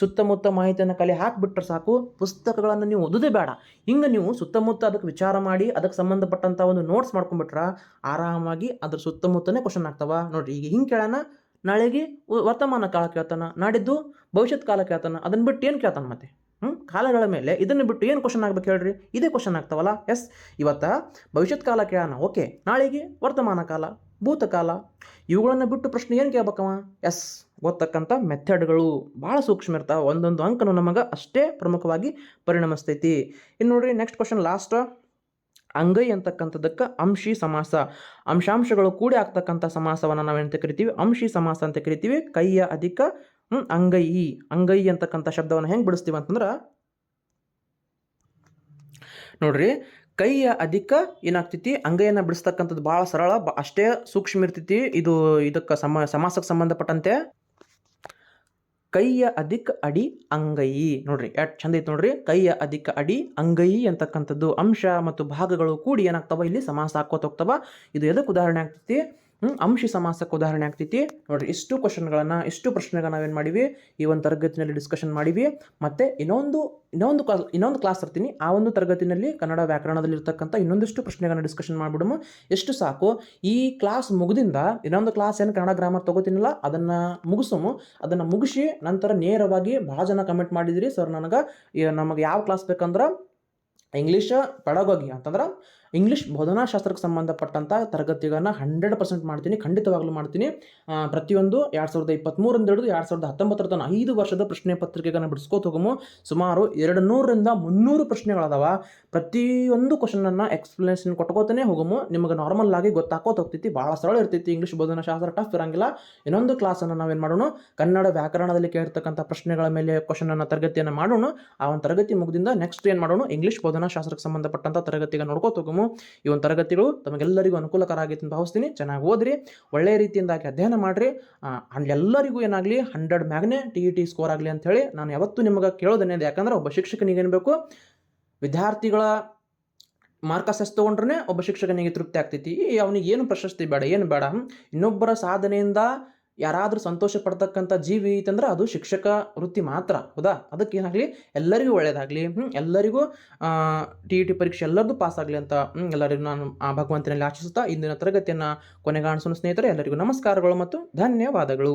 ಸುತ್ತಮುತ್ತ ಮಾಹಿತಿಯನ್ನು ಕಲೆ ಹಾಕಿಬಿಟ್ರೆ ಸಾಕು, ಪುಸ್ತಕಗಳನ್ನು ನೀವು ಓದೋದೇ ಬೇಡ. ಹಿಂಗೆ ನೀವು ಸುತ್ತಮುತ್ತ ಅದಕ್ಕೆ ವಿಚಾರ ಮಾಡಿ ಅದಕ್ಕೆ ಸಂಬಂಧಪಟ್ಟಂಥ ಒಂದು ನೋಟ್ಸ್ ಮಾಡ್ಕೊಂಡ್ಬಿಟ್ರೆ ಆರಾಮಾಗಿ ಅದ್ರ ಸುತ್ತಮುತ್ತನೇ ಕ್ವಶನ್ ಆಗ್ತಾವ. ನೋಡಿರಿ, ಈಗ ಹಿಂಗೆ ಕೇಳೋಣ, ನಾಳೆಗೆ ವರ್ತಮಾನ ಕಾಲ ಕೇಳ್ತಾನ, ನಾಡಿದ್ದು ಭವಿಷ್ಯತ್ ಕಾಲ ಕೇಳ್ತಾನ ಅದನ್ನು ಬಿಟ್ಟು ಏನು ಕೇಳ್ತಾನೆ ಮತ್ತೆ? ಹ್ಞೂ ಕಾಲಗಳ ಮೇಲೆ ಇದನ್ನು ಬಿಟ್ಟು ಏನು ಕ್ವಶನ್ ಆಗ್ಬೇಕು ಹೇಳ್ರಿ? ಇದೇ ಕ್ವಶನ್ ಆಗ್ತಾವಲ್ಲ? ಎಸ್ ಇವತ್ತ ಭವಿಷ್ಯತ್ ಕಾಲ ಕೇಳೋಣ. ಓಕೆ ನಾಳೆಗೆ ವರ್ತಮಾನ ಕಾಲ ಭೂತಕಾಲ ಇವುಗಳನ್ನು ಬಿಟ್ಟು ಪ್ರಶ್ನೆ ಏನು ಕೇಳ್ಬೇಕವ? ಎಸ್ ಗೊತ್ತಕ್ಕಂಥ ಮೆಥಡ್ಗಳು. ಭಾಳ ಸೂಕ್ಷ್ಮ ಇರ್ತಾವೆ. ಒಂದೊಂದು ಅಂಕನು ನಮಗೆ ಅಷ್ಟೇ ಪ್ರಮುಖವಾಗಿ ಪರಿಣಮಿಸ್ತೈತಿ. ಇನ್ನು ನೋಡ್ರಿ ನೆಕ್ಸ್ಟ್ ಕ್ವಶನ್ ಲಾಸ್ಟ್ ಅಂಗೈ ಅಂತಕ್ಕಂಥದ್ದಕ್ಕೆ ಅಂಶಿ ಸಮಾಸ. ಅಂಶಾಂಶಗಳು ಕೂಡಿ ಆಗ್ತಕ್ಕಂಥ ಸಮಾಸವನ್ನು ನಾವೇನಂತ ಕರಿತೀವಿ? ಅಂಶಿ ಸಮಾಸ ಅಂತ ಕರಿತೀವಿ. ಕೈಯ ಅಧಿಕ ಅಂಗೈ ಅಂಗೈ ಅಂತಕ್ಕಂಥ ಶಬ್ದವನ್ನು ಹೆಂಗೆ ಬಿಡಿಸ್ತೀವಿ ಅಂತಂದ್ರೆ ನೋಡ್ರಿ, ಕೈಯ ಅಧಿಕ ಏನಾಗ್ತೈತಿ, ಅಂಗೈಯನ್ನು ಬಿಡಿಸ್ತಕ್ಕಂಥದ್ದು ಭಾಳ ಸರಳ ಅಷ್ಟೇ ಸೂಕ್ಷ್ಮ ಇರ್ತೈತಿ, ಇದು ಇದಕ್ಕೆ ಸಮ, ಸಮಾಸಕ್ಕೆ ಸಂಬಂಧಪಟ್ಟಂತೆ. ಕೈಯ ಅಧಿಕ ಅಡಿ, ಅಂಗೈ, ನೋಡ್ರಿ ಎಷ್ಟು ಚಂದ ಐತೆ ನೋಡ್ರಿ, ಕೈಯ ಅಧಿಕ ಅಡಿ, ಅಂಗೈ ಅಂತಕ್ಕಂಥದ್ದು ಅಂಶ ಮತ್ತು ಭಾಗಗಳು ಕೂಡಿ ಏನಾಗ್ತವ, ಇಲ್ಲಿ ಸಮಾಸ ಹಾಕೋತ ಹೋಗ್ತವ. ಇದು ಎದಕ್ಕೆ ಉದಾಹರಣೆ ಆಗ್ತೈತಿ? ಅಂಶಿ ಸಮಾಸಕ್ಕೆ ಉದಾಹರಣೆ ಆಗ್ತೈತಿ. ನೋಡ್ರಿ, ಇಷ್ಟು ಕ್ವಶನ್ಗಳನ್ನು ಇಷ್ಟು ಪ್ರಶ್ನೆಗಳನ್ನ ನಾವೇನು ಮಾಡಿವಿ? ಈ ಒಂದು ತರಗತಿನಲ್ಲಿ ಡಿಸ್ಕಷನ್ ಮಾಡಿವಿ. ಮತ್ತು ಇನ್ನೊಂದು ಇನ್ನೊಂದು ಕ್ಲಾಸ್ ಇನ್ನೊಂದು ಕ್ಲಾಸ್ ತರ್ತೀನಿ. ಆ ಒಂದು ತರಗತಿನಲ್ಲಿ ಕನ್ನಡ ವ್ಯಾಕರಣದಲ್ಲಿ ಇರ್ತಕ್ಕಂಥ ಇನ್ನೊಂದಿಷ್ಟು ಪ್ರಶ್ನೆಗಳನ್ನ ಡಿಸ್ಕಷನ್ ಮಾಡಿಬಿಡಮು. ಎಷ್ಟು ಸಾಕು? ಈ ಕ್ಲಾಸ್ ಮುಗಿದಿಂದ ಇನ್ನೊಂದು ಕ್ಲಾಸ್ ಏನು ಕನ್ನಡ ಗ್ರಾಮರ್ ತೊಗೋತೀನಲ್ಲ, ಅದನ್ನು ಮುಗಿಸೋಮು. ಅದನ್ನು ಮುಗಿಸಿ ನಂತರ ನೇರವಾಗಿ ಭಾಳ ಜನ ಕಮೆಂಟ್ ಮಾಡಿದಿರಿ. ಸರ್, ನನಗೆ ನಮಗೆ ಯಾವ ಕ್ಲಾಸ್ ಬೇಕಂದ್ರೆ? ಇಂಗ್ಲೀಷ, ಪಡಗೋಗಿ ಅಂತಂದ್ರೆ ಇಂಗ್ಲೀಷ್ ಬೋಧನಾಶಾಸ್ತ್ರಕ್ಕೆ ಸಂಬಂಧಪಟ್ಟಂಥ ತರಗತಿಗಳನ್ನು ಹಂಡ್ರೆಡ್ ಪರ್ಸೆಂಟ್ ಮಾಡ್ತೀನಿ, ಖಂಡಿತವಾಗ್ಲೂ ಮಾಡ್ತೀನಿ. ಪ್ರತಿಯೊಂದು ಎರಡು ಸಾವಿರದ ಇಪ್ಪತ್ತ್ಮೂರಿಂದ ಹಿಡಿದು ಎರಡು ಸಾವಿರದ ಹತ್ತೊಂಬತ್ತರ ತನಕ ಐದು ವರ್ಷದ ಪ್ರಶ್ನೆ ಪತ್ರಿಕೆಗಳನ್ನ ಬಿಡಿಸ್ಕೋತ ಸುಮಾರು ಎರಡು ನೂರರಿಂದ ಮುನ್ನೂರು ಪ್ರಶ್ನೆಗಳದಾವ. ಪ್ರತಿಯೊಂದು ಕ್ವಶನನ್ನು ಎಕ್ಸ್ಪ್ಲನೇಷನ್ ಕೊಟ್ಕೋತಾನೆ ಹೋಗಮು. ನಿಮಗೆ ನಾರ್ಮಲ್ ಆಗಿ ಗೊತ್ತಾಕೋತ ಹೋಗ್ತೈತಿ, ಭಾಳ ಸರಳ ಇರ್ತೈತಿ. ಇಂಗ್ಲೀಷ್ ಬೋಧನಾಶಾಸ್ತ್ರ ಟಫ್ ಇರಂಗಿಲ್ಲ. ಇನ್ನೊಂದು ಕ್ಲಾಸನ್ನು ನಾವೇನು ಮಾಡೋಣ? ಕನ್ನಡ ವ್ಯಾಕರಣದಲ್ಲಿ ಕೇಳಿರ್ತಕ್ಕಂಥ ಪ್ರಶ್ನೆಗಳ ಮೇಲೆ ಕ್ವಶನನ್ನು ತರಗತಿಯನ್ನು ಮಾಡೋಣ. ಆ ಒಂದು ತರಗತಿ ಮುಗಿದಿಂದ ನೆಕ್ಸ್ಟ್ ಏನು ಮಾಡೋಣ? ಇಂಗ್ಲೀಷ್ ಬೋಧನಾಶಾಸ್ತ್ರಕ್ಕೆ ಸಂಬಂಧಪಟ್ಟಂಥ ತರಗತಿಗೆ ನೋಡ್ಕೋತ ಹೋಗಮು. ಈ ಒಂದು ತರಗತಿಗಳು ತಮಗೆಲ್ಲರಿಗೂ ಅನುಕೂಲಕರ ಆಗಿತ್ತು ಅಂತ ಭಾವಿಸ್ತೀನಿ. ಚೆನ್ನಾಗಿ ಓದ್ರಿ. ಒಳ್ಳೆಯ ರೀತಿಯಿಂದಾಗಿ ಅಧ್ಯಯನ ಮಾಡಿರಿ. ಎಲ್ಲರಿಗೂ ಏನಾಗಲಿ ಹಂಡ್ರೆಡ್ ಮ್ಯಾಗ್ನೆ ಟಿ ಇ ಟಿ ಸ್ಕೋರ್ ಆಗಲಿ ಅಂಥೇಳಿ ನಾನು ಯಾವತ್ತೂ ನಿಮಗೆ ಕೇಳೋದನ್ನೇ ಯಾಕಂದ್ರೆ ಒಬ್ಬ ಶಿಕ್ಷಕನಿಗೆ ಏನು ಬೇಕು? ವಿದ್ಯಾರ್ಥಿಗಳ ಮಾರ್ಕಸ್ ಎಷ್ಟು ತೊಗೊಂಡ್ರೆ ಒಬ್ಬ ಶಿಕ್ಷಕನಿಗೆ ತೃಪ್ತಿ ಆಗ್ತೈತಿ. ಅವನಿಗೆ ಏನು ಪ್ರಶಸ್ತಿ ಬೇಡ, ಏನು ಬೇಡ. ಇನ್ನೊಬ್ಬರ ಸಾಧನೆಯಿಂದ ಯಾರಾದರೂ ಸಂತೋಷ ಪಡ್ತಕ್ಕಂಥ ಜೀವಿ ಐತಂದ್ರೆ ಅದು ಶಿಕ್ಷಕ ವೃತ್ತಿ ಮಾತ್ರ. ಹೌದಾ? ಅದಕ್ಕೆ ಏನಾಗಲಿ? ಎಲ್ಲರಿಗೂ ಒಳ್ಳೆಯದಾಗಲಿ ಹ್ಞೂ ಎಲ್ಲರಿಗೂ ಟಿ ಇ ಟಿ ಪರೀಕ್ಷೆ ಎಲ್ಲರದ್ದು ಪಾಸ್ ಆಗಲಿ ಅಂತ ಎಲ್ಲರಿಗೂ ನಾನು ಆ ಭಗವಂತನಲ್ಲಿ ಆಶಿಸುತ್ತಾ ಇಂದಿನ ತರಗತಿಯನ್ನು ಕೊನೆಗಾಣಿಸೋಣ ಸ್ನೇಹಿತರೆ, ಎಲ್ಲರಿಗೂ ನಮಸ್ಕಾರಗಳು ಮತ್ತು ಧನ್ಯವಾದಗಳು.